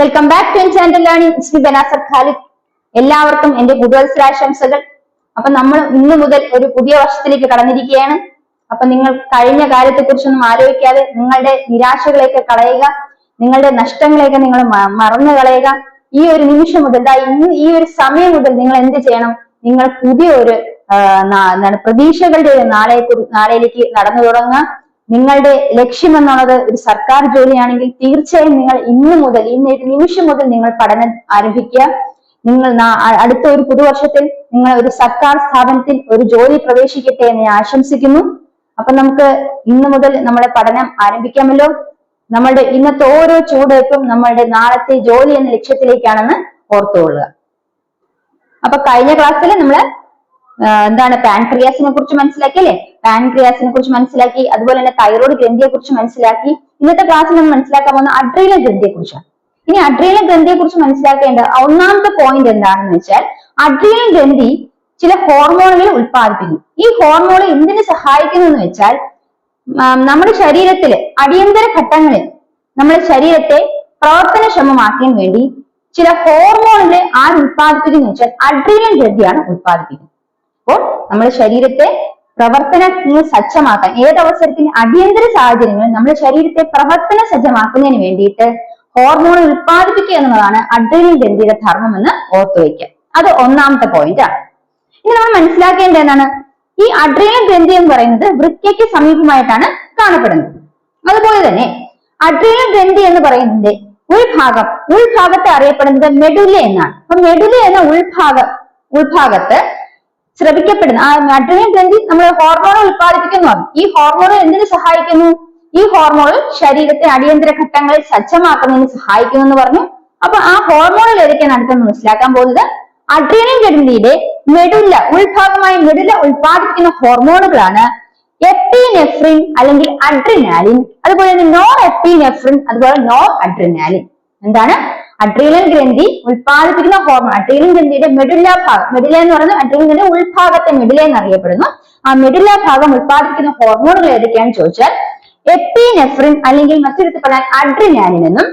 Welcome back to channel learning Shri Banasar Khalid എല്ലാവർക്കും എന്റെ പുതുവത്സരാശംസകൾ അപ്പൊ നമ്മൾ ഇന്ന് മുതൽ ഒരു പുതിയ വർഷത്തിലേക്ക് കടന്നിരിക്കുകയാണ്. അപ്പൊ നിങ്ങൾ കഴിഞ്ഞ കാലത്തെ കുറിച്ചൊന്നും ആലോചിക്കാതെ നിങ്ങളുടെ നിരാശകളെയൊക്കെ കളയുക നിങ്ങളുടെ നഷ്ടങ്ങളെയൊക്കെ നിങ്ങൾ മറന്നു കളയുക. ഈ ഒരു നിമിഷം മുതൽ ഇന്ന് ഈ ഒരു സമയം മുതൽ നിങ്ങൾ എന്ത് ചെയ്യണം? നിങ്ങൾ പുതിയ ഒരു പ്രതീക്ഷകളുടെ ഒരു നാളെ നാളെയിലേക്ക് നടന്നു തുടങ്ങുക. നിങ്ങളുടെ ലക്ഷ്യം എന്നുള്ളത് ഒരു സർക്കാർ ജോലിയാണെങ്കിൽ തീർച്ചയായും നിങ്ങൾ ഇന്ന് മുതൽ ഇന്ന് നിമിഷം മുതൽ നിങ്ങൾ പഠനം ആരംഭിക്കുക. നിങ്ങൾ അടുത്ത ഒരു പുതുവർഷത്തിൽ നിങ്ങൾ ഒരു സർക്കാർ സ്ഥാപനത്തിൽ ഒരു ജോലി പ്രവേശിക്കട്ടെ എന്ന് ഞാൻ ആശംസിക്കുന്നു. അപ്പൊ നമുക്ക് ഇന്ന് മുതൽ നമ്മുടെ പഠനം ആരംഭിക്കാമല്ലോ. നമ്മളുടെ ഇന്നത്തെ ഓരോ ചൂടുവെപ്പും നമ്മളുടെ നാളത്തെ ജോലി എന്ന ലക്ഷ്യത്തിലേക്കാണെന്ന് ഓർത്തുകൊള്ളുക. അപ്പൊ കഴിഞ്ഞ ക്ലാസ്സിൽ നമ്മൾ ആ, എന്താണ് പാൻക്രിയാസിനെ കുറിച്ച് മനസ്സിലാക്കി അല്ലെ? പാൻക്രിയാസിനെ കുറിച്ച് മനസ്സിലാക്കി അതുപോലെ തന്നെ തൈറോയ്ഡ് ഗ്രന്ഥിയെ കുറിച്ച് മനസ്സിലാക്കി. ഇന്നത്തെ ക്ലാസ്സിൽ നമ്മൾ മനസ്സിലാക്കാൻ പോകുന്ന അഡ്രീനൽ ഗ്രന്ഥിയെ കുറിച്ചാണ്. ഇനി അഡ്രീനൽ ഗ്രന്ഥിയെ കുറിച്ച് മനസ്സിലാക്കേണ്ട ഒന്നാമത്തെ പോയിന്റ് എന്താണെന്ന് വെച്ചാൽ അഡ്രീനൽ ഗ്രന്ഥി ചില ഹോർമോണുകൾ ഉത്പാദിപ്പിക്കുന്നു ഈ ഹോർമോൺ എന്തിനു സഹായിക്കുന്നു എന്ന് വെച്ചാൽ നമ്മുടെ ശരീരത്തിലെ അടിയന്തര ഘട്ടങ്ങളിൽ നമ്മുടെ ശരീരത്തെ പ്രവർത്തനക്ഷമമാക്കാൻ വേണ്ടി ചില ഹോർമോണുകൾ ആര് ഉത്പാദിപ്പിക്കുന്നു വെച്ചാൽ അഡ്രീനൽ ഗ്രന്ഥിയാണ് ഉത്പാദിപ്പിക്കുന്നത് അപ്പോൾ നമ്മുടെ ശരീരത്തെ പ്രവർത്തനത്തിന് സജ്ജമാക്കാൻ ഏതവസരത്തിൽ അടിയന്തര സാഹചര്യങ്ങളിൽ നമ്മുടെ ശരീരത്തെ പ്രവർത്തന സജ്ജമാക്കുന്നതിന് വേണ്ടിയിട്ട് ഹോർമോൺ ഉത്പാദിപ്പിക്കുക എന്നുള്ളതാണ് അഡ്രീനൽ ഗ്രന്ഥിയുടെ ധർമ്മം എന്ന് ഓർത്തുവയ്ക്കുക അത് ഒന്നാമത്തെ പോയിന്റ് ആണ്. ഇനി നമ്മൾ മനസ്സിലാക്കേണ്ട എന്താണ്? ഈ അഡ്രീനൽ ഗ്രന്ഥി എന്ന് പറയുന്നത് വൃക്കയ്ക്ക് സമീപമായിട്ടാണ് കാണപ്പെടുന്നത്. അതുപോലെ തന്നെ അഡ്രീനൽ ഗ്രന്ഥി എന്ന് പറയുന്നത് ഉൾഭാഗം ഉൾഭാഗത്തെ അറിയപ്പെടുന്നത് മെഡുല എന്നാണ്. അപ്പൊ മെഡുല എന്ന ഉൾഭാഗം ഉൾഭാഗത്ത് സ്രവിക്കപ്പെടുന്ന ആ അഡ്രിനൽ ഗ്രന്ഥി നമ്മൾ ഹോർമോൺ ഉത്പാദിപ്പിക്കുന്നു. ഈ ഹോർമോൺ എന്തിനു സഹായിക്കുന്നു? ഈ ഹോർമോൺ ശരീരത്തെ അടിയന്തര ഘട്ടങ്ങളിൽ സജ്ജമാക്കുന്നതിന് സഹായിക്കുന്നു എന്ന് പറഞ്ഞു. അപ്പൊ ആ ഹോർമോണുകൾ ഏതൊക്കെയാണ് അടുത്ത മനസ്സിലാക്കാൻ പോകുന്നത്. അഡ്രീനൽ ഗ്രന്ഥിയുടെ മെഡുല്ല ഉൾഭാഗമായ മെഡുല്ല ഉത്പാദിപ്പിക്കുന്ന ഹോർമോണുകളാണ് എപ്പിനെഫ്രിൻ അല്ലെങ്കിൽ അഡ്രിനാലിൻ അതുപോലെ തന്നെ നോർ എപ്പിനെഫ്രിൻ അതുപോലെ നോർ അഡ്രിനാലിൻ എന്താണ്? അഡ്രീനൽ ഗ്രന്ഥി ഉത്പാദിപ്പിക്കുന്ന ഹോർമോൺ അഡ്രീനൽ ഗ്രന്ഥിയുടെ മെഡുല്ല ഭാഗം മെഡുല എന്ന് പറയുന്നത് അഡ്രീനൽ ഗ്രന്ഥി ഉൾഭാഗത്തെ മെഡുല എന്നറിയപ്പെടുന്നു. ആ മെഡുല്ല ഭാഗം ഉത്പാദിപ്പിക്കുന്ന ഹോർമോണുകൾ ഏതൊക്കെയാണെന്ന് ചോദിച്ചാൽ എപ്പിനെഫ്രിൻ അല്ലെങ്കിൽ മറ്റൊരു പറഞ്ഞാൽ അഡ്രിനാലിൻ എന്നും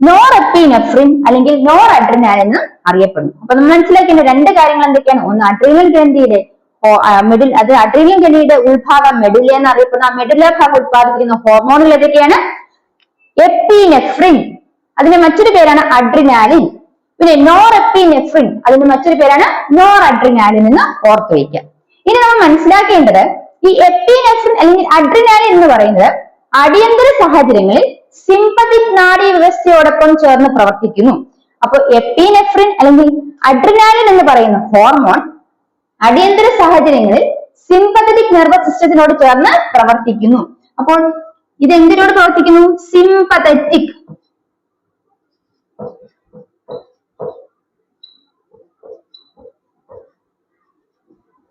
നോർ എപ്പിനെഫ്രിൻ അല്ലെങ്കിൽ നോർ അഡ്രിനാലിൻ എന്നും അറിയപ്പെടുന്നു. അപ്പൊ നമ്മൾ മനസ്സിലാക്കേണ്ട രണ്ട് കാര്യങ്ങൾ എന്തൊക്കെയാണ്? ഒന്ന് അഡ്രീനൽ ഗ്രന്ഥിയുടെ മെഡിൽ അത് അഡ്രീനൽ ഗ്രന്ഥിയുടെ ഉൾഭാഗം മെഡുല എന്നറിയപ്പെടുന്ന. ആ മെഡുല ഭാഗം ഉത്പാദിപ്പിക്കുന്ന ഹോർമോണുകൾ ഏതൊക്കെയാണ്? എപ്പിനെഫ്രിൻ അതിന്റെ മറ്റൊരു പേരാണ് അഡ്രിനാലിൻ പിന്നെ നോർ എപ്പിനെഫ്രിൻ അതിന്റെ മറ്റൊരു പേരാണ് നോർ അഡ്രിനാലിൻ എന്ന് ഓർത്തു വയ്ക്കുക. ഇനി നമ്മൾ മനസ്സിലാക്കേണ്ടത് ഈ എപ്പിനെഫ്രിൻ അല്ലെങ്കിൽ അഡ്രിനാലിൻ എന്ന് പറയുന്നത് അടിയന്തര സാഹചര്യങ്ങളിൽ സിംപതിക് നാഡീ വ്യവസ്ഥയോടൊപ്പം ചേർന്ന് പ്രവർത്തിക്കുന്നു. അപ്പോൾ എപ്പിനെഫ്രിൻ അല്ലെങ്കിൽ അഡ്രിനാലിൻ എന്ന് പറയുന്ന ഹോർമോൺ അടിയന്തര സാഹചര്യങ്ങളിൽ സിമ്പത്തറ്റിക് നെർവസ് സിസ്റ്റത്തിനോട് ചേർന്ന് പ്രവർത്തിക്കുന്നു. അപ്പോൾ ഇത് എന്തിനോട് പ്രവർത്തിക്കുന്നു? സിമ്പത്തറ്റിക്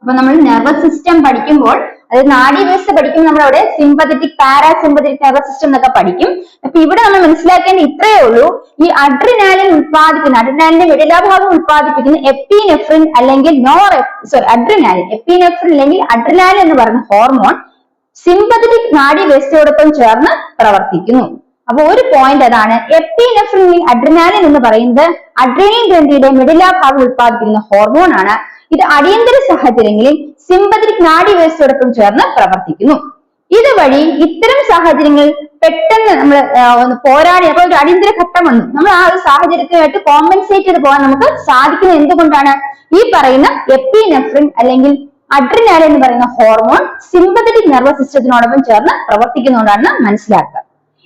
അപ്പൊ നമ്മൾ നെർവസ് സിസ്റ്റം പഠിക്കുമ്പോൾ അതായത് നാഡീവ്യവസ്ഥ പഠിക്കുമ്പോൾ നമ്മൾ അവിടെ സിമ്പതറ്റിക് പാരാസിമ്പതറ്റിക് നെർവസ് സിസ്റ്റം എന്നൊക്കെ പഠിക്കും. അപ്പൊ ഇവിടെ നമ്മൾ മനസ്സിലാക്കേണ്ട ഇത്രയേ ഉള്ളൂ. ഈ അഡ്രിനാലിൻ ഉത്പാദിപ്പിക്കുന്ന അഡ്രിനാലിന്റെ വിടലാഭാഗം ഉത്പാദിപ്പിക്കുന്ന എപ്പിനെഫ്രിൻ അല്ലെങ്കിൽ നോർ സോറി അഡ്രിനാലിൻ എപ്പിനെഫ്രിൻ അല്ലെങ്കിൽ അഡ്രിനാലിൻ എന്ന് പറയുന്ന ഹോർമോൺ സിമ്പത്തറ്റിക് നാഡീവ്യവസ്ഥയോടൊപ്പം ചേർന്ന് പ്രവർത്തിക്കുന്നു. അപ്പൊ ഒരു പോയിന്റ് അതാണ്. എപ്പിനെഫ്രിൻ അഡ്രിനാലിൻ എന്ന് പറയുന്നത് അഡ്രിനൽ ഗ്രന്ഥിയുടെ മിഡിലാഭാഗം ഉത്പാദിപ്പിക്കുന്ന ഹോർമോൺ ആണ്. ഇത് അടിയന്തര സാഹചര്യങ്ങളിൽ നാഡി നാഡീവ്യവസ്ഥയോടൊപ്പം ചേർന്ന് പ്രവർത്തിക്കുന്നു. ഇതുവഴി ഇത്തരം സാഹചര്യങ്ങൾ പെട്ടെന്ന് നമ്മൾ പോരാടി അപ്പൊ ഒരു അടിയന്തര ഘട്ടം വന്നു. നമ്മൾ ആ ഒരു സാഹചര്യത്തിനായിട്ട് കോമ്പൻസേറ്റ് ചെയ്ത് പോകാൻ നമുക്ക് സാധിക്കുന്നത് എന്തുകൊണ്ടാണ്? ഈ പറയുന്ന എപ്പിനെഫ്രിൻ അല്ലെങ്കിൽ അഡ്രിനാല എന്ന് പറയുന്ന ഹോർമോൺ സിമ്പത്തറ്റിക് നെർവസ് സിസ്റ്റത്തിനോടൊപ്പം ചേർന്ന് പ്രവർത്തിക്കുന്നതുകൊണ്ടാണ് മനസ്സിലാക്കുക.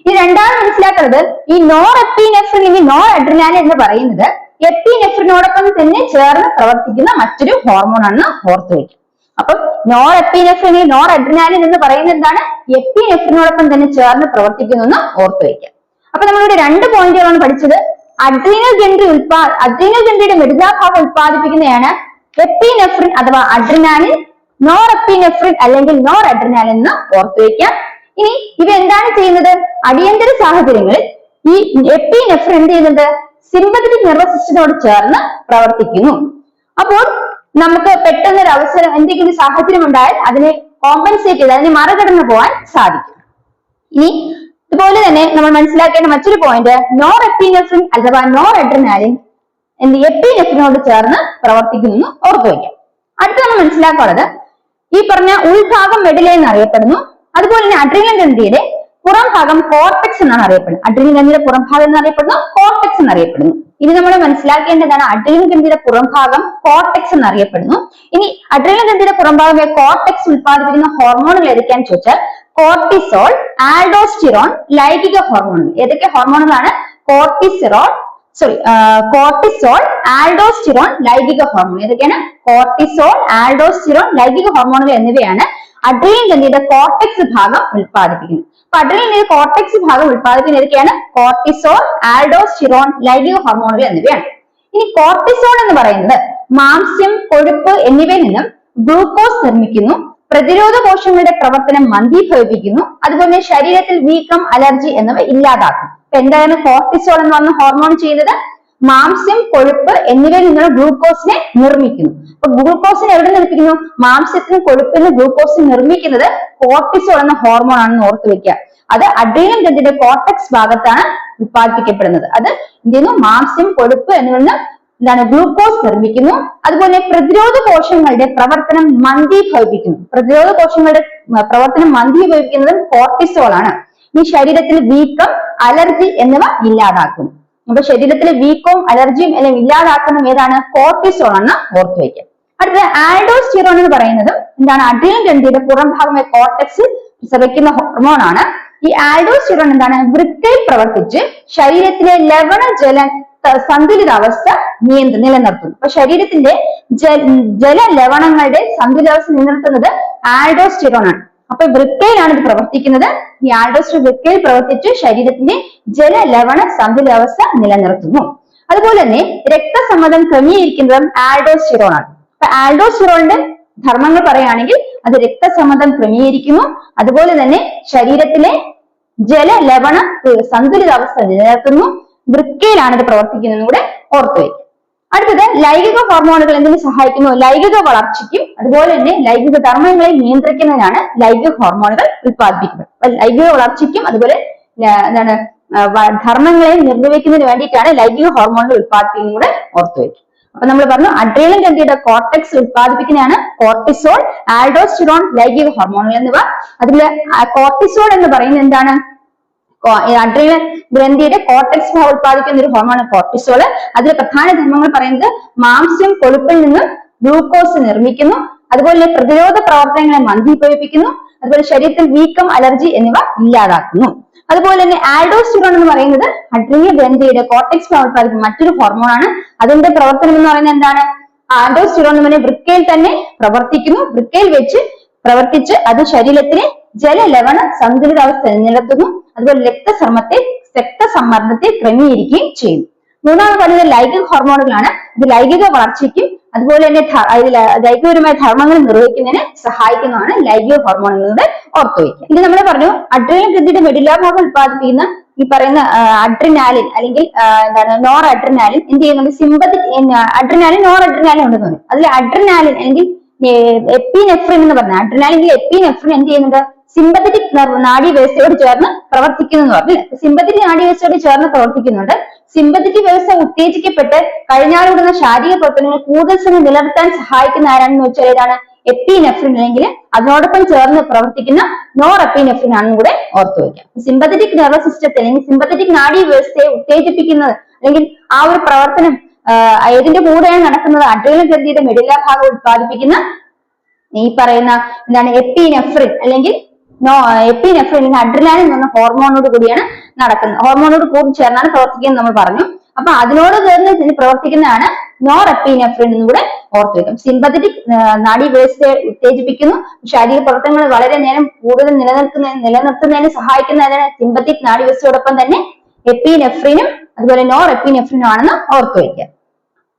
ഈ രണ്ടാമത് മനസ്സിലാക്കുന്നത് ഈ നോർ എപ്പിനെഫ്രിൻ അല്ലെങ്കിൽ നോർ അഡ്രിനാല എന്ന് പറയുന്നത് എപ്പിനെഫ്രിനോടൊപ്പം തന്നെ ചേർന്ന് പ്രവർത്തിക്കുന്ന മറ്റൊരു ഹോർമോൺ ആണെന്ന് ഓർത്തു വയ്ക്കും അപ്പൊ നോർ എപ്പിനെഫ്രിൻ നോർ അഡ്രിനാലിൻ എന്ന് പറയുന്നത് എന്താണ്? എപ്പിനെഫ്രിനോടൊപ്പം തന്നെ ചേർന്ന് പ്രവർത്തിക്കുന്നു ഓർത്തു വയ്ക്കുക അപ്പൊ നമ്മളിവിടെ രണ്ട് പോയിന്റുകളാണ് പഠിച്ചത്. അഡ്രീനൽ ഗ്രന്ഥി ഉൽപാ അഡ്രീനൽ ഗ്രന്ഥിയുടെ മെഡിതാഭാഗം ഉത്പാദിപ്പിക്കുന്നതാണ് എപ്പിനെഫ്രിൻ അഥവാ അഡ്രിനാലിൻ നോർ എപ്പിനെഫ്രിൻ അല്ലെങ്കിൽ നോർ അഡ്രിനാലിൻ എന്ന് ഓർത്തു വയ്ക്കാം ഇനി ഇവ എന്താണ് ചെയ്യുന്നത്? അടിയന്തര സാഹചര്യങ്ങളിൽ ഈ എപ്പിനെഫ്രിൻ എന്ത് ചെയ്യുന്നുണ്ട്? സിമ്പത്തറ്റിക് നെർവസ് സിസ്റ്റത്തോട് ചേർന്ന് പ്രവർത്തിക്കുന്നു. അപ്പോൾ നമുക്ക് പെട്ടെന്ന് ഒരു അവസരം എന്തെങ്കിലും സാഹചര്യം ഉണ്ടായാൽ അതിനെ കോമ്പൻസേറ്റ് ചെയ്ത് അതിനെ മറികടന്നു പോകാൻ സാധിക്കും. ഇനി ഇതുപോലെ തന്നെ നമ്മൾ മനസ്സിലാക്കേണ്ട മറ്റൊരു പോയിന്റ് നോർ എപ്പിനെഫ്രിൻ അഥവാ നോർ എഡ്രനാലിൻ എന്ത് എപ്പിനെഫ്രിനോട് ചേർന്ന് പ്രവർത്തിക്കുന്നു ഓർത്തു വയ്ക്കാം. അടുത്ത നമ്മൾ മനസ്സിലാക്കാനുള്ളത് ഈ പറഞ്ഞ ഉൾഭാഗം എന്ന് അറിയപ്പെടുന്നു. അതുപോലെ തന്നെ അഡ്രീനൽ ഗ്രന്ഥിയുടെ പുറം ഭാഗം കോർട്ടക്സ് എന്നാണ് അറിയപ്പെടുന്നത്. അഡ്രിനൽ ഗ്രന്ഥിയുടെ പുറം ഭാഗം എന്നറിയപ്പെടുന്നു കോർട്ടക്സ് എന്നറിയപ്പെടുന്നു ഇനി നമ്മൾ മനസ്സിലാക്കേണ്ടതാണ് അഡ്രിനൽ ഗ്രന്ഥിയുടെ പുറം ഭാഗം കോർട്ടക്സ് എന്നറിയപ്പെടുന്നു ഇനി അഡ്രിനൽ ഗ്രന്ഥിയുടെ പുറം ഭാഗമായ കോർട്ടക്സ് ഉൽപ്പാദിപ്പിക്കുന്ന ഹോർമോണുകൾ ഏതൊക്കെയാണ് ചോദിച്ചാൽ കോർട്ടിസോൾ ആൽഡോസ്റ്റിറോൺ ലൈംഗിക ഹോർമോണുകൾ ഏതൊക്കെ ഹോർമോണുകളാണ് കോർട്ടിസിറോൾ സോറി കോർട്ടിസോൾ ആൽഡോസ്റ്റിറോൺ ലൈംഗിക ഹോർമോൺ ഏതൊക്കെയാണ്? കോർട്ടിസോൾ ആൽഡോസ്റ്റിറോൺ ലൈംഗിക ഹോർമോണുകൾ എന്നിവയാണ് അഡ്രീനൽ ഗ്രന്ഥിയുടെ കോർട്ടെക്സ് ഭാഗം ഉത്പാദിപ്പിക്കുന്നു അപ്പൊ അഡ്രീനൽ ഗ്രന്ഥിയുടെ കോർട്ടെക്സ് ഭാഗം ഉൽപ്പാദിപ്പിക്കുന്നത് ഏതൊക്കെയാണ്? കോർട്ടിസോൾ ആൽഡോസ്റ്റിറോൺ ലൈംഗിക ഹോർമോണുകൾ എന്നിവയാണ്. ഇനി കോർട്ടിസോൾ എന്ന് പറയുന്നത് മാംസ്യം കൊഴുപ്പ് എന്നിവയിൽ നിന്നും ഗ്ലൂക്കോസ് നിർമ്മിക്കുന്നു പ്രതിരോധ കോശങ്ങളുടെ പ്രവർത്തനം മന്ദീഭവിപ്പിക്കുന്നു അതുപോലെ ശരീരത്തിൽ വീക്കം അലർജി എന്നിവ ഇല്ലാതാക്കും അപ്പൊ എന്താണ് കോർട്ടിസോൾ എന്ന് പറഞ്ഞ ഹോർമോൺ ചെയ്യുന്നത്? മാംസ്യം കൊഴുപ്പ് എന്നിവയിൽ നിന്നുള്ള ഗ്ലൂക്കോസിനെ നിർമ്മിക്കുന്നു. അപ്പൊ ഗ്ലൂക്കോസിനെ എവിടെ നിർമ്മിക്കുന്നു? മാംസ്യത്തിനും കൊഴുപ്പിനും ഗ്ലൂക്കോസിന് നിർമ്മിക്കുന്നത് കോർട്ടിസോൾ എന്ന ഹോർമോൺ ആണെന്ന് ഓർത്ത് വെക്കുക. അത് അഡ്രീനൽ ഗ്രന്ഥിന്റെ കോർട്ടക്സ് ഭാഗത്താണ് ഉത്പാദിപ്പിക്കപ്പെടുന്നത്. അത് എന്തെയ്യുന്നു മാംസ്യം കൊഴുപ്പ് എന്നിവയിൽ നിന്ന് എന്താണ് ഗ്ലൂക്കോസ് നിർമ്മിക്കുന്നു. അതുപോലെ പ്രതിരോധ കോശങ്ങളുടെ പ്രവർത്തനം മന്ദീഭവിപ്പിക്കുന്നു. പ്രതിരോധ കോശങ്ങളുടെ പ്രവർത്തനം മന്ദീഭവിക്കുന്നത് കോർട്ടിസോൾ ആണ്. ഈ ശരീരത്തിൽ വീക്കം അലർജി എന്നിവ ഇല്ലാതാക്കുന്നു അപ്പൊ ശരീരത്തിലെ വീക്കവും അലർജിയും എല്ലാം ഇല്ലാതാക്കുന്ന ഏതാണ്? കോർട്ടിസോൾ എന്ന് ഓർത്തു വയ്ക്കുക. അടുത്തത് ആൽഡോസ്റ്റിറോൺ എന്ന് പറയുന്നത് എന്താണ്? അഡ്രിയൽ ഗ്രന്ഥിയുടെ പുറം ഭാഗമായ കോർട്ടക്സ് പ്രസവിക്കുന്ന ഹോർമോൺ ആണ്. ഈ ആൽഡോസ്റ്റിറോൺ എന്താണ്? വൃക്കയിൽ പ്രവർത്തിച്ച് ശരീരത്തിലെ ലവണ ജല സന്തുലിതാവസ്ഥ നിയന്ത്ര നിലനിർത്തുന്നു. അപ്പൊ ശരീരത്തിന്റെ ജല ലവണങ്ങളുടെ സന്തുലിതാവസ്ഥ നിലനിർത്തുന്നത് ആൽഡോസ്റ്റിറോൺ ആണ്. അപ്പൊ വൃക്കയിലാണ് ഇത് പ്രവർത്തിക്കുന്നത്. ഈ ആൽഡോസ്റ്റിറോൺ വൃക്കയിൽ പ്രവർത്തിച്ച് ശരീരത്തിന്റെ ജല ലവണ സന്തുലിതാവസ്ഥ നിലനിർത്തുന്നു. അതുപോലെ തന്നെ രക്തസമ്മതം ക്രമീകരിക്കുന്നതും ആൽഡോസ്റ്റിറോൺ ആണ്. അപ്പൊ ആൽഡോസ്റ്റിറോണിന്റെ ധർമ്മങ്ങൾ പറയുകയാണെങ്കിൽ അത് രക്തസമ്മതം ക്രമീകരിക്കുന്നു. അതുപോലെ തന്നെ ശരീരത്തിലെ ജല ലവണ സന്തുലിതാവസ്ഥ നിലനിർത്തുന്നു. വൃക്കയിലാണ് ഇത് പ്രവർത്തിക്കുന്നതും കൂടെ ഓർത്തു വയ്ക്കുക അടുത്തത് ലൈംഗിക ഹോർമോണുകൾ എന്തിനു സഹായിക്കുന്നു? ലൈംഗിക വളർച്ചയ്ക്കും അതുപോലെ തന്നെ ലൈംഗിക ധർമ്മങ്ങളെ നിയന്ത്രിക്കുന്നതിനാണ് ലൈംഗിക ഹോർമോണുകൾ ഉത്പാദിപ്പിക്കുന്നത് ലൈംഗിക വളർച്ചയ്ക്കും അതുപോലെ എന്താണ് ധർമ്മങ്ങളെ നിർവഹിക്കുന്നതിന് വേണ്ടിയിട്ടാണ് ലൈംഗിക ഹോർമോണുകൾ ഉത്പാദിപ്പിക്കുന്നത് കൂടെ വയ്ക്കുക അപ്പൊ നമ്മൾ പറഞ്ഞു അഡ്രീനൽ ഗ്രന്ഥിയുടെ കോർട്ടെക്സ് ഉത്പാദിപ്പിക്കുന്നതാണ് കോർട്ടിസോൾ ആൽഡോസ്റ്റിറോൺ ലൈംഗിക ഹോർമോണുകൾ എന്നിവ. അതിൽ കോർട്ടിസോൾ എന്ന് പറയുന്നത് എന്താണ്? അഡ്രീനൽ ഗ്രന്ഥിയുടെ കോർട്ടെക്സ് ഭാഗം ഉത്പാദിപ്പിക്കുന്ന ഒരു ഹോർമോണാണ് കോർട്ടിസോൾ അതിലെ പ്രധാന ധർമ്മങ്ങൾ പറയുന്നത് മാംസ്യം കൊഴുപ്പിൽ നിന്നും ഗ്ലൂക്കോസ് നിർമ്മിക്കുന്നു. അതുപോലെ പ്രതിരോധ പ്രവർത്തനങ്ങളെ മന്ദീഭവിപ്പിക്കുന്നു. അതുപോലെ ശരീരത്തിൽ വീക്കം അലർജി എന്നിവ ഇല്ലാതാക്കുന്നു. അതുപോലെ തന്നെ ആൽഡോസ്റ്റിറോൺ എന്ന് പറയുന്നത് അഡ്രീനൽ ഗ്രന്ഥിയുടെ കോർട്ടെക്സ് ഉത്പാദിക്കുന്ന മറ്റൊരു ഹോർമോൺ ആണ്. അതിന്റെ പ്രവർത്തനം എന്ന് പറയുന്നത് എന്താണ്? ആൽഡോസ്റ്റിറോൺ എന്ന് പറയുന്നത് വൃക്കയിൽ തന്നെ പ്രവർത്തിക്കുന്നു. വൃക്കയിൽ വെച്ച് പ്രവർത്തിച്ച് അത് ശരീരത്തിലെ ജലലവണ സന്തുലിതാവസ്ഥ നിലനിർത്തുന്നു. അതുപോലെ രക്തസർമ്മത്തെ രക്തസമ്മർദ്ദത്തെ ക്രമീകരിക്കുകയും ചെയ്യുന്നു മൂന്നാമത് പറയുന്നത് ലൈംഗിക ഹോർമോണുകളാണ്. ഇത് ലൈംഗിക വളർച്ചയ്ക്കും അതുപോലെ തന്നെ ലൈംഗികപരമായ ധർമ്മങ്ങൾ നിർവഹിക്കുന്നതിന് സഹായിക്കുന്നതാണ് ലൈംഗിക ഹോർമോണുകളുടെ ഓർത്തു വയ്ക്കുക ഇനി നമ്മൾ പറഞ്ഞു അഡ്രിനൽ ഗ്രന്ഥിയുടെ മെഡില ഭാഗം ഉത്പാദിപ്പിക്കുന്ന ഈ പറയുന്ന അഡ്രിനാലിൻ അല്ലെങ്കിൽ എന്താണ് നോർ അഡ്രിനാലിൻ എന്ത് ചെയ്യുന്നുണ്ട്? സിമ്പതി അഡ്രിനാലിൻ നോർ അഡ്രിനാലിൻ ഉണ്ടെന്ന് പറയും. അതിൽ അഡ്രിനാലിൻ അല്ലെങ്കിൽ എപ്പിനെഫ്രിൻ എന്ന് പറഞ്ഞ അഡ്രിനാലിൻ എപ്പിനെഫ്രിൻ എന്ത് ചെയ്യുന്നുണ്ട്? സിമ്പത്തറ്റിക് നാഡി വ്യവസ്ഥയോട് ചേർന്ന് പ്രവർത്തിക്കുന്നു എന്ന് പറഞ്ഞു. സിമ്പത്തറ്റിക് നാഡി വ്യവസ്ഥയോട് ചേർന്ന് പ്രവർത്തിക്കുന്നുണ്ട്. സിമ്പത്തറ്റിക് വ്യവസ്ഥ ഉത്തേജിക്കപ്പെട്ട് കഴിഞ്ഞാലൂടുന്ന ശാരീരിക പ്രവർത്തനങ്ങൾ കൂടുതൽ സമയം നിലനിർത്താൻ സഹായിക്കുന്ന ആരാണെന്ന് വെച്ചാൽ ഏതാണ്? എപ്പിനെഫ്രിൻ അല്ലെങ്കിൽ അതിനോടൊപ്പം ചേർന്ന് പ്രവർത്തിക്കുന്ന നോർ എപ്പിനെഫ്രിൻ ആണെന്ന് കൂടെ ഓർത്തു വയ്ക്കാം. സിമ്പത്തറ്റിക് നെർവസ് സിസ്റ്റത്തെ അല്ലെങ്കിൽ സിമ്പത്തറ്റിക് നാഡി വ്യവസ്ഥയെ ഉത്തേജിപ്പിക്കുന്നത് അല്ലെങ്കിൽ ആ ഒരു പ്രവർത്തനം ഏതിന്റെ കൂടെയാണ് നടക്കുന്നത്? അഡ്രീനൽ ഗ്രന്ഥിയുടെ മെഡില ഭാഗം ഉത്പാദിപ്പിക്കുന്ന ഈ പറയുന്ന എന്താണ്? എപ്പിനെഫ്രിൻ അല്ലെങ്കിൽ എപ്പിനെഫ്രിൻ അഡ്രിനാലിൻ എന്ന ഹോർമോണോട് കൂടിയാണ് നടക്കുന്നത്. ഹോർമോണോട് കൂടി ചേർന്നാണ് പ്രവർത്തിക്കുന്നത് നമ്മൾ പറഞ്ഞു. അപ്പൊ അതിനോട് ചേർന്ന് ഇതിന് പ്രവർത്തിക്കുന്നതാണ് നോർ എപ്പിനെഫ്രിൻ എന്നും കൂടെ ഓർത്തു വെക്കും സിമ്പത്തറ്റിക് നാഡി വ്യവസ്ഥയെ ഉത്തേജിപ്പിക്കുന്നു. ശാരീരിക പ്രവർത്തനങ്ങൾ വളരെ നേരം കൂടുതൽ നിലനിൽക്കുന്ന നിലനിർത്തുന്നതിന് സഹായിക്കുന്നതിന് സിമ്പത്തിക് നാഡി വ്യവസ്ഥയോടൊപ്പം തന്നെ എപ്പിനെഫ്രിനും അതുപോലെ നോർ എപ്പിനെഫ്രിനും ആണെന്ന് ഓർത്തുവെക്കുക.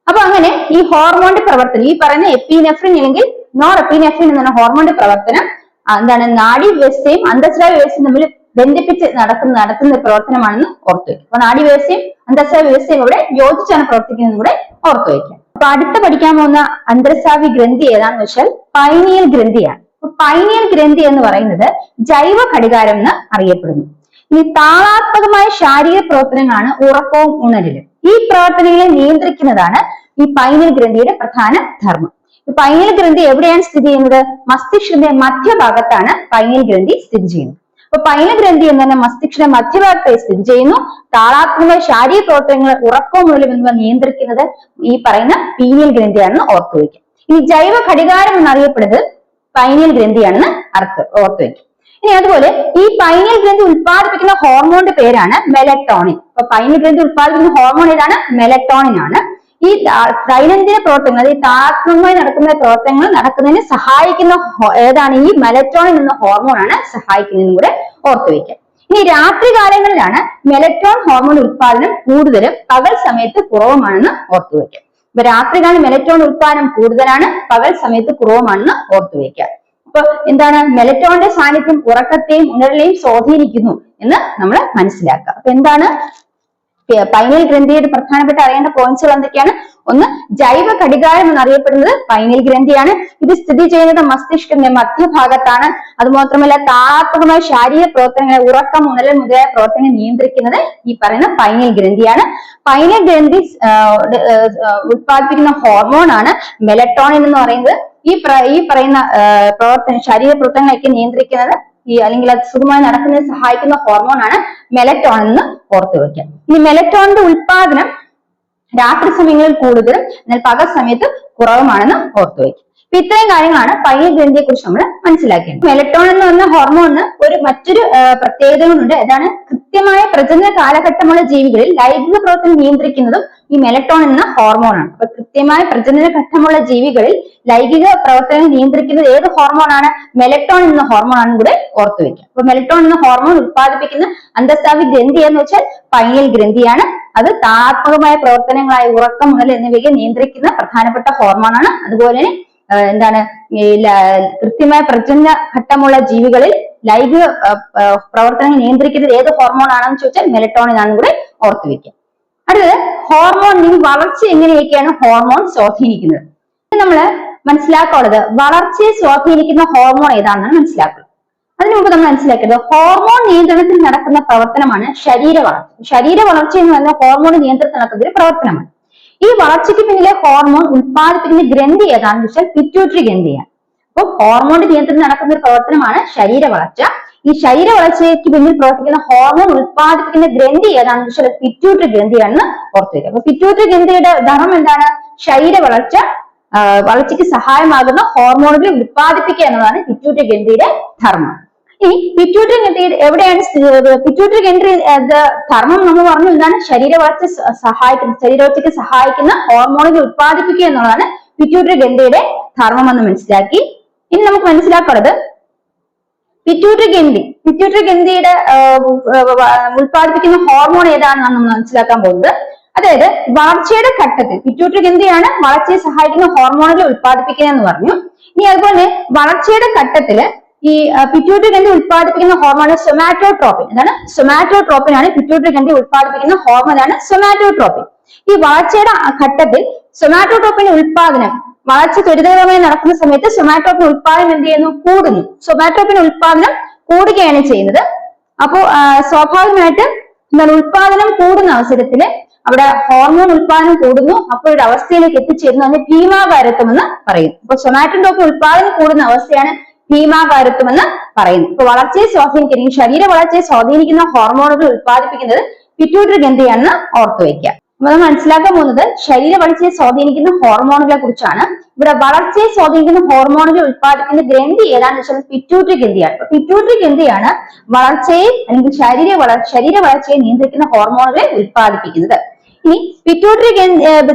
അപ്പൊ അങ്ങനെ ഈ ഹോർമോണിന്റെ പ്രവർത്തനം ഈ പറയുന്ന എപ്പിനെഫ്രിൻ അല്ലെങ്കിൽ നോർ എപ്പിനെഫ്രിൻ എന്ന ഹോർമോണിന്റെ പ്രവർത്തനം എന്താണ് നാഡി വ്യവസ്ഥയും അന്തസ്രാവ വ്യവസ്ഥയും തമ്മിൽ ബന്ധിപ്പിച്ച് നടക്കുന്ന നടത്തുന്ന പ്രവർത്തനമാണെന്ന് ഓർത്തു വയ്ക്കുക അപ്പൊ നാഡി വ്യവസ്ഥയും അന്തസ്രാവ വ്യവസ്ഥയും കൂടെ യോജിച്ചാണ് പ്രവർത്തിക്കുന്നത് കൂടെ ഓർത്തു വയ്ക്കുക അപ്പൊ അടുത്ത പഠിക്കാൻ പോകുന്ന അന്തർസ്രാവി ഗ്രന്ഥി ഏതാന്ന് വെച്ചാൽ പൈനിയൽ ഗ്രന്ഥിയാണ്. പൈനിയൽ ഗ്രന്ഥി എന്ന് പറയുന്നത് ജൈവ ഘടികാരം എന്ന് അറിയപ്പെടുന്നു. ഇനി താളാത്മകമായ ശാരീരിക പ്രവർത്തനങ്ങളാണ് ഉറക്കവും ഉണരലും. ഈ പ്രവർത്തനങ്ങളെ നിയന്ത്രിക്കുന്നതാണ് ഈ പൈനൽ ഗ്രന്ഥിയുടെ പ്രധാന ധർമ്മം. ഈ പൈനൽ ഗ്രന്ഥി എവിടെയാണ് സ്ഥിതി ചെയ്യുന്നത്? മസ്തിഷ്കത്തിന്റെ മധ്യഭാഗത്താണ് പൈനൽ ഗ്രന്ഥി സ്ഥിതി ചെയ്യുന്നത്. അപ്പൊ പൈനൽ ഗ്രന്ഥി എന്ന് പറഞ്ഞാൽ മസ്തിഷ്കത്തിന്റെ മധ്യഭാഗത്തായി സ്ഥിതി ചെയ്യുന്നു. താളാത്മക ശാരീരിക പ്രവർത്തനങ്ങൾ ഉറക്കവും മൂലം എന്നിവ നിയന്ത്രിക്കുന്നത് ഈ പറയുന്ന പീനിയൽ ഗ്രന്ഥിയാണെന്ന് ഓർത്തു വയ്ക്കും. ഇനി ജൈവ ഘടികാരം എന്നറിയപ്പെടുന്നത് പൈനിയൽ ഗ്രന്ഥിയാണെന്ന് അർത്ഥം ഓർത്തു വയ്ക്കും. ഇനി അതുപോലെ ഈ പൈനിയൽ ഗ്രന്ഥി ഉത്പാദിപ്പിക്കുന്ന ഹോർമോണിന്റെ പേരാണ് മെലറ്റോണിൻ അപ്പൊ പൈനിയൽ ഗ്രന്ഥി ഉത്പാദിപ്പിക്കുന്ന ഹോർമോൺ ഏതാണ്? മെലറ്റോണിൻ ആണ്. ഈ ദൈനംദിന പ്രവർത്തനങ്ങൾ ഈ താത്മകമായി നടക്കുന്ന പ്രവർത്തനങ്ങൾ നടക്കുന്നതിന് സഹായിക്കുന്ന ഏതാണ്? ഈ മെലറ്റോണിൻ എന്ന ഹോർമോൺ ആണ് സഹായിക്കുന്നതെന്നും കൂടെ ഓർത്തു വെക്കുക. ഇനി രാത്രി കാലങ്ങളിലാണ് മെലറ്റോൺ ഹോർമോൺ ഉത്പാദനം കൂടുതലും പകൽ സമയത്ത് കുറവുമാണെന്ന് ഓർത്തു വെക്കുക. അപ്പൊ രാത്രികാലം മെലറ്റോൺ ഉത്പാദനം കൂടുതലാണ് പകൽ സമയത്ത് കുറവുമാണെന്ന് ഓർത്തു വെക്കുക. അപ്പൊ എന്താണ്? മെലറ്റോണിന്റെ സാന്നിധ്യം ഉറക്കത്തെയും ഉണരലെയും സ്വാധീനിക്കുന്നു എന്ന് നമ്മൾ മനസ്സിലാക്കുക. അപ്പൊ എന്താണ്? പൈനൽ ഗ്രന്ഥിയുടെ പ്രധാനപ്പെട്ട അറിയേണ്ട പോയിന്റ്സുകൾ എന്തൊക്കെയാണ്? ഒന്ന് ജൈവ ഘടികാരം എന്നറിയപ്പെടുന്നത് പൈനൽ ഗ്രന്ഥിയാണ്. ഇത് സ്ഥിതി ചെയ്യുന്നത് മസ്തിഷ്കത്തിന്റെ മധ്യഭാഗത്താണ്. അതുമാത്രമല്ല താത്മകമായ ശാരീരിക പ്രവർത്തനങ്ങളെ ഉറക്കം ഉണരൽ മുതലായ പ്രവർത്തനങ്ങൾ നിയന്ത്രിക്കുന്നത് ഈ പറയുന്ന പൈനൽ ഗ്രന്ഥിയാണ്. പൈനൽ ഗ്രന്ഥി ഉത്പാദിപ്പിക്കുന്ന ഹോർമോൺ ആണ് മെലട്ടോണിൻ എന്ന് പറയുന്നത്. ഈ ഈ പറയുന്ന പ്രവർത്തന ശരീര പ്രവർത്തനങ്ങളൊക്കെ നിയന്ത്രിക്കുന്നത് ഈ അല്ലെങ്കിൽ അത് സുഖമായി നടക്കുന്നതിന് സഹായിക്കുന്ന ഹോർമോൺ ആണ് മെലറ്റോൺ എന്ന് ഓർത്തു വെക്കുക. ഇനി മെലറ്റോണിന്റെ ഉത്പാദനം രാത്രി സമയങ്ങളിൽ കൂടുതലും എന്നാൽ പകൽ സമയത്ത് കുറവുമാണെന്ന് ഓർത്തു വയ്ക്കും അപ്പൊ ഇത്രയും കാര്യങ്ങളാണ് പൈനൽ ഗ്രന്ഥിയെ കുറിച്ച് നമ്മൾ മനസ്സിലാക്കിയത്. മെലട്ടോൺ എന്ന് പറഞ്ഞ ഹോർമോണിന് ഒരു മറ്റൊരു പ്രത്യേകത പ്രത്യേകതകളുണ്ട്. അതാണ് കൃത്യമായ പ്രജനന കാലഘട്ടമുള്ള ജീവികളിൽ ലൈംഗിക പ്രവർത്തനം നിയന്ത്രിക്കുന്നതും ഈ മെലട്ടോൺ എന്ന ഹോർമോണാണ് അപ്പൊ കൃത്യമായ പ്രജനന ഘട്ടമുള്ള ജീവികളിൽ ലൈംഗിക പ്രവർത്തനം നിയന്ത്രിക്കുന്നത് ഏത് ഹോർമോണാണ് മെലറ്റോൺ എന്ന ഹോർമോണാണ് കൂടെ ഓർത്തു വെക്കുക. അപ്പൊ മെലറ്റോൺ എന്ന ഹോർമോൺ ഉത്പാദിപ്പിക്കുന്ന അന്തസ്താവി ഗ്രന്ഥി എന്ന് വെച്ചാൽ പയ്യൽ ഗ്രന്ഥിയാണ്. അത് താത്മകമായ പ്രവർത്തനങ്ങളായ ഉറക്കം മുതൽ എന്നിവയെ നിയന്ത്രിക്കുന്ന പ്രധാനപ്പെട്ട ഹോർമോണാണ് അതുപോലെ തന്നെ എന്താണ് ഈ കൃത്യമായ പ്രജനന ഘട്ടമുള്ള ജീവികളിൽ ലൈംഗിക പ്രവർത്തനങ്ങൾ നിയന്ത്രിക്കുന്നത് ഏത് ഹോർമോൺ ആണെന്ന് ചോദിച്ചാൽ മെലട്ടോണിൻ ആണെന്ന് കൂടെ ഓർത്തു വെക്കുക. അടുത്തത് ഹോർമോൺ ഈ വളർച്ച എങ്ങനെയൊക്കെയാണ് ഹോർമോൺ സ്വാധീനിക്കുന്നത്? നമ്മൾ മനസ്സിലാക്കാനുള്ളത് വളർച്ചയെ സ്വാധീനിക്കുന്ന ഹോർമോൺ ഏതാണെന്നാണ് മനസ്സിലാക്കുക. അതിനു മുമ്പ് നമ്മൾ മനസ്സിലാക്കരുത് ഹോർമോൺ നിയന്ത്രണത്തിൽ നടക്കുന്ന പ്രവർത്തനമാണ് ശരീര വളർച്ച. ശരീര വളർച്ച എന്ന് പറയുന്ന ഹോർമോൺ നിയന്ത്രണത്തിൽ നടക്കുന്ന ഒരു പ്രവർത്തനമാണ്. ഈ വളർച്ചയ്ക്ക് പിന്നിലെ ഹോർമോൺ ഉത്പാദിപ്പിക്കുന്ന ഗ്രന്ഥി ഏതാണെന്ന് വെച്ചാൽ പിറ്റ്യൂട്ടറി ഗ്രന്ഥിയാണ്. അപ്പോൾ ഹോർമോൺ നിയന്ത്രണം നടക്കുന്ന ഒരു പ്രവർത്തനമാണ് ശരീര വളർച്ച ഈ ശരീര വളർച്ചയ്ക്ക് പിന്നിൽ പ്രവർത്തിക്കുന്ന ഹോർമോൺ ഉത്പാദിപ്പിക്കുന്ന ഗ്രന്ഥി ഏതാണെന്ന് വെച്ചാൽ പിറ്റ്യൂട്ടറി ഗ്രന്ഥിയാണെന്ന് ഓർത്തു വയ്ക്കുക അപ്പൊ പിറ്റ്യൂട്ടറി ഗ്രന്ഥിയുടെ ധർമ്മം എന്താണ്? ശരീര വളർച്ച വളർച്ചയ്ക്ക് സഹായമാകുന്ന ഹോർമോണുകൾ ഉത്പാദിപ്പിക്കുക എന്നതാണ് പിറ്റ്യൂട്ടറി ഗ്രന്ഥിയുടെ ധർമ്മം. ഇനി ഗ്രന്ഥി എവിടെയാണ് സ്ഥിതി പിറ്റ്യൂട്ടറി ഗ്രന്ഥി ധർമ്മം നമ്മൾ പറഞ്ഞു എന്താണ്? ശരീര വളർച്ച സഹായിക്കുന്ന ശരീര വളർച്ചയ്ക്ക് സഹായിക്കുന്ന ഹോർമോണുകൾ ഉത്പാദിപ്പിക്കുക എന്നുള്ളതാണ് പിറ്റ്യൂട്ടറി ഗ്രന്ഥിയുടെ ധർമ്മം എന്ന് മനസ്സിലാക്കി. ഇനി നമുക്ക് മനസ്സിലാക്കേണ്ടത് പിറ്റ്യൂട്ടറി ഗ്രന്ഥി പിറ്റ്യൂട്ടറി ഗ്രന്ഥിയുടെ ഉത്പാദിപ്പിക്കുന്ന ഹോർമോൺ ഏതാണെന്നാണ് നമ്മൾ മനസ്സിലാക്കാൻ പോകുന്നത്? അതായത് വളർച്ചയുടെ ഘട്ടത്തിൽ പിറ്റ്യൂട്ടറി ഗ്രന്ഥിയാണ് വളർച്ചയെ സഹായിക്കുന്ന ഹോർമോണുകൾ ഉത്പാദിപ്പിക്കുന്നത് എന്ന് പറഞ്ഞു. ഇനി അതുപോലെ വളർച്ചയുടെ ഘട്ടത്തിൽ ഈ പിറ്റ്യൂട്ടറി ഗ്രന്ഥി ഉത്പാദിപ്പിക്കുന്ന ഹോർമോൺ സൊമാറ്റോട്രോപ്പിൻ എന്താണ്? സൊമാറ്റോട്രോപ്പിൻ ആണ്. പിറ്റ്യൂട്ടറി ഗ്രന്ഥി ഉത്പാദിപ്പിക്കുന്ന ആണ് സൊമാറ്റോട്രോപ്പിൻ ഈ വളർച്ചയുടെ ഘട്ടത്തിൽ സൊമാറ്റോട്രോപ്പിന്റെ ഉത്പാദനം വളർച്ച ത്വരിതകരമായി നടക്കുന്ന സമയത്ത് സൊമാറ്റോപ്പിൻ ഉത്പാദനം എന്ത് ചെയ്യുന്നു? കൂടുന്നു. സൊമാറ്റോപ്പിൻ ഉത്പാദനം കൂടുകയാണ് ചെയ്യുന്നത്. അപ്പോൾ സ്വാഭാവികമായിട്ട് എന്താണ്? ഉത്പാദനം കൂടുന്ന അവസരത്തിൽ അവിടെ ഹോർമോൺ ഉത്പാദനം കൂടുന്നു. അപ്പോൾ ഒരു അവസ്ഥയിലേക്ക് എത്തിച്ചേരുന്നു അതിന് ഭീമാകാരത്വം എന്ന് പറയും അപ്പൊ സൊമാറ്റോട്രോപ്പിൻ ഉത്പാദനം കൂടുന്ന അവസ്ഥയാണ് ഭീമാകാരത്വം എന്ന് പറയുന്നു. ഇപ്പൊ വളർച്ചയെ സ്വാധീനിക്കുന്ന ശരീര വളർച്ചയെ സ്വാധീനിക്കുന്ന ഹോർമോണുകൾ ഉത്പാദിപ്പിക്കുന്നത് പിറ്റ്യൂട്ടറി ഗ്രന്ഥിയാണെന്ന് ഓർത്തു വയ്ക്കുക. അപ്പൊ നമ്മൾ മനസ്സിലാക്കാൻ പോകുന്നത് ശരീര വളർച്ചയെ സ്വാധീനിക്കുന്ന ഹോർമോണുകളെ കുറിച്ചാണ്. ഇവിടെ വളർച്ചയെ സ്വാധീനിക്കുന്ന ഹോർമോണുകൾ ഉത്പാദിപ്പിക്കുന്ന ഗ്രന്ഥി ഏതാണെന്ന് വെച്ചാൽ പിറ്റ്യൂട്ടറി ഗ്രന്ഥിയാണ് പിറ്റ്യൂട്ടറി ഗ്രന്ഥിയാണ് വളർച്ചയെ അല്ലെങ്കിൽ ശരീര വള ശരീര വളർച്ചയെ നിയന്ത്രിക്കുന്ന ഹോർമോണുകളെ ഉത്പാദിപ്പിക്കുന്നത് ഇനി പിറ്റ്യൂട്ടറി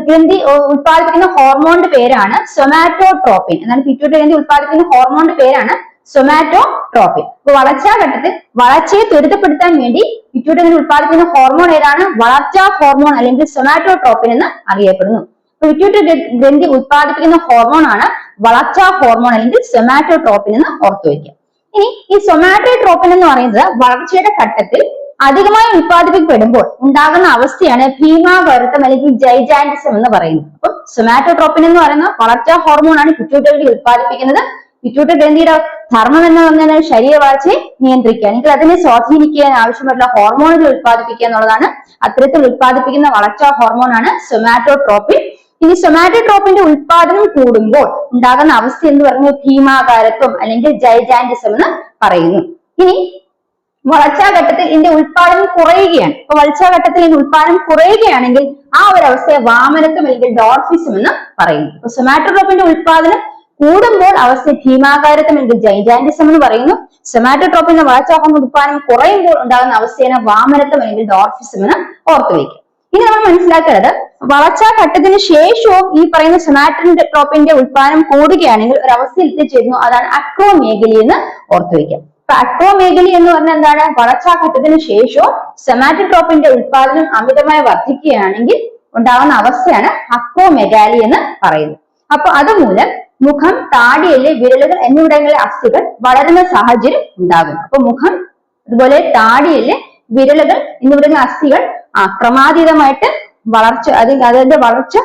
ഗ്രന്ഥി ഉത്പാദിപ്പിക്കുന്ന ഹോർമോണിന്റെ പേരാണ് സൊമാറ്റോട്രോപ്പിൻ എന്നാൽ പിറ്റ്യൂട്ടറി ഗ്രന്ഥി ഉത്പാദിപ്പിക്കുന്ന ഹോർമോണിന്റെ പേരാണ് സൊമാറ്റോട്രോപ്പിൻ അപ്പൊ വളർച്ചാ ഘട്ടത്തിൽ വളർച്ചയെ ത്വരിതപ്പെടുത്താൻ വേണ്ടി പിറ്റ്യൂട്ടറി ഗ്രന്ഥി ഉത്പാദിപ്പിക്കുന്ന ഹോർമോൺ ഏതാണ്? വളർച്ചാ ഹോർമോൺ അല്ലെങ്കിൽ സൊമാറ്റോട്രോപ്പിൻ എന്ന് അറിയപ്പെടുന്നു. പിറ്റ്യൂട്ടറി ഗ്രന്ഥി ഉത്പാദിപ്പിക്കുന്ന ഹോർമോൺ ആണ് വളർച്ചാ ഹോർമോൺ അല്ലെങ്കിൽ സൊമാറ്റോട്രോപ്പിൻ എന്ന് ഓർത്തു വയ്ക്കുക ഇനി ഈ സൊമാറ്റോട്രോപ്പിൻ എന്ന് പറയുന്നത് വളർച്ചയുടെ ഘട്ടത്തിൽ അധികമായി ഉത്പാദിപ്പിക്കപ്പെടുമ്പോൾ ഉണ്ടാകുന്ന അവസ്ഥയാണ് ഭീമാകരുത്തം അല്ലെങ്കിൽ ജൈജാൻഡിസം എന്ന് പറയുന്നത്. അപ്പം സൊമാറ്റോട്രോപ്പിൻ എന്ന് പറയുന്ന വളർച്ചാ ഹോർമോൺ ആണ് പിറ്റ്യൂട്ടറി ഉത്പാദിപ്പിക്കുന്നത് പിറ്റ്യൂട്ടറി ഗ്രന്ഥിയുടെ ധർമ്മം എന്ന് പറഞ്ഞാൽ ശരീരവളർച്ചയെ നിയന്ത്രിക്കുക അല്ലെങ്കിൽ അതിനെ സ്വാധീനിക്കാൻ ആവശ്യമായിട്ടുള്ള ഹോർമോണുകൾ ഉത്പാദിപ്പിക്കുക എന്നുള്ളതാണ് അത്തരത്തിൽ ഉത്പാദിപ്പിക്കുന്ന വളർച്ചാ ആണ് സൊമാറ്റോട്രോപ്പിൻ ഇനി സൊമാറ്റോട്രോപ്പിന്റെ ഉത്പാദനം കൂടുമ്പോൾ ഉണ്ടാകുന്ന അവസ്ഥ എന്ന് പറയുന്നത് ഭീമാകാരത്വം അല്ലെങ്കിൽ ജൈജാൻഡിസം എന്ന് പറയുന്നു. ഇനി വളർച്ചാ ഘട്ടത്തിൽ ഇതിന്റെ ഉത്പാദനം കുറയുകയാണ്. അപ്പൊ വളർച്ചാ ഘട്ടത്തിൽ ഇതിന്റെ ഉൽപാദനം കുറയുകയാണെങ്കിൽ ആ ഒരു അവസ്ഥയെ വാമനത്വം അല്ലെങ്കിൽ ഡോർഫിസം എന്ന് പറയുന്നു. അപ്പൊ സൊമാറ്റോട്രോപ്പിന്റെ ഉത്പാദനം കൂടുമ്പോൾ അവസ്ഥ ഭീമാകാരത്വം അല്ലെങ്കിൽ ജൈജാൻഡിസം എന്ന് പറയുന്നു. സൊമാറ്റോട്രോപ്പിന്റെ വളർച്ചാ ഹോർമോൺ ഉത്പാദനം കുറയുമ്പോൾ ഉണ്ടാകുന്ന അവസ്ഥയെ വാമനത്വം അല്ലെങ്കിൽ ഡോർഫിസം എന്ന് ഓർത്തു ഇനി നമ്മൾ മനസ്സിലാക്കേണ്ടത് വളർച്ചാ ഘട്ടത്തിന് ശേഷവും ഈ പറയുന്ന സൊമാറ്റോട്രോപ്പിന്റെ ഉൽപാദനം കൂടുകയാണെങ്കിൽ ഒരു അവസ്ഥയിൽ എത്തിച്ചേരുന്നു അതാണ് അക്രോമേഖലി എന്ന് ഓർത്തു വയ്ക്കുക മേഖല എന്ന് പറഞ്ഞാൽ എന്താണ്? വളർച്ചാ ഘട്ടത്തിന് ശേഷവും സെമാറ്റോട്രോപ്പിന്റെ ഉത്പാദനം അമിതമായി വർദ്ധിക്കുകയാണെങ്കിൽ ഉണ്ടാകുന്ന അവസ്ഥയാണ് അക്രോമെഗാലി എന്ന് പറയുന്നത്. അപ്പൊ അതുമൂലം മുഖം താടിയൽ വിരലുകൾ എന്നിവിടങ്ങളിലെ അസ്ഥികൾ വളരുന്ന സാഹചര്യം ഉണ്ടാകുന്നു. അപ്പൊ മുഖം അതുപോലെ താടിയൽ വിരലുകൾ എന്നിവിടങ്ങളിലെ അസ്ഥികൾ അക്രമാതീതമായിട്ട് ക്രമാതീതമായിട്ട് വളർച്ച അതിന്റെ വളർച്ച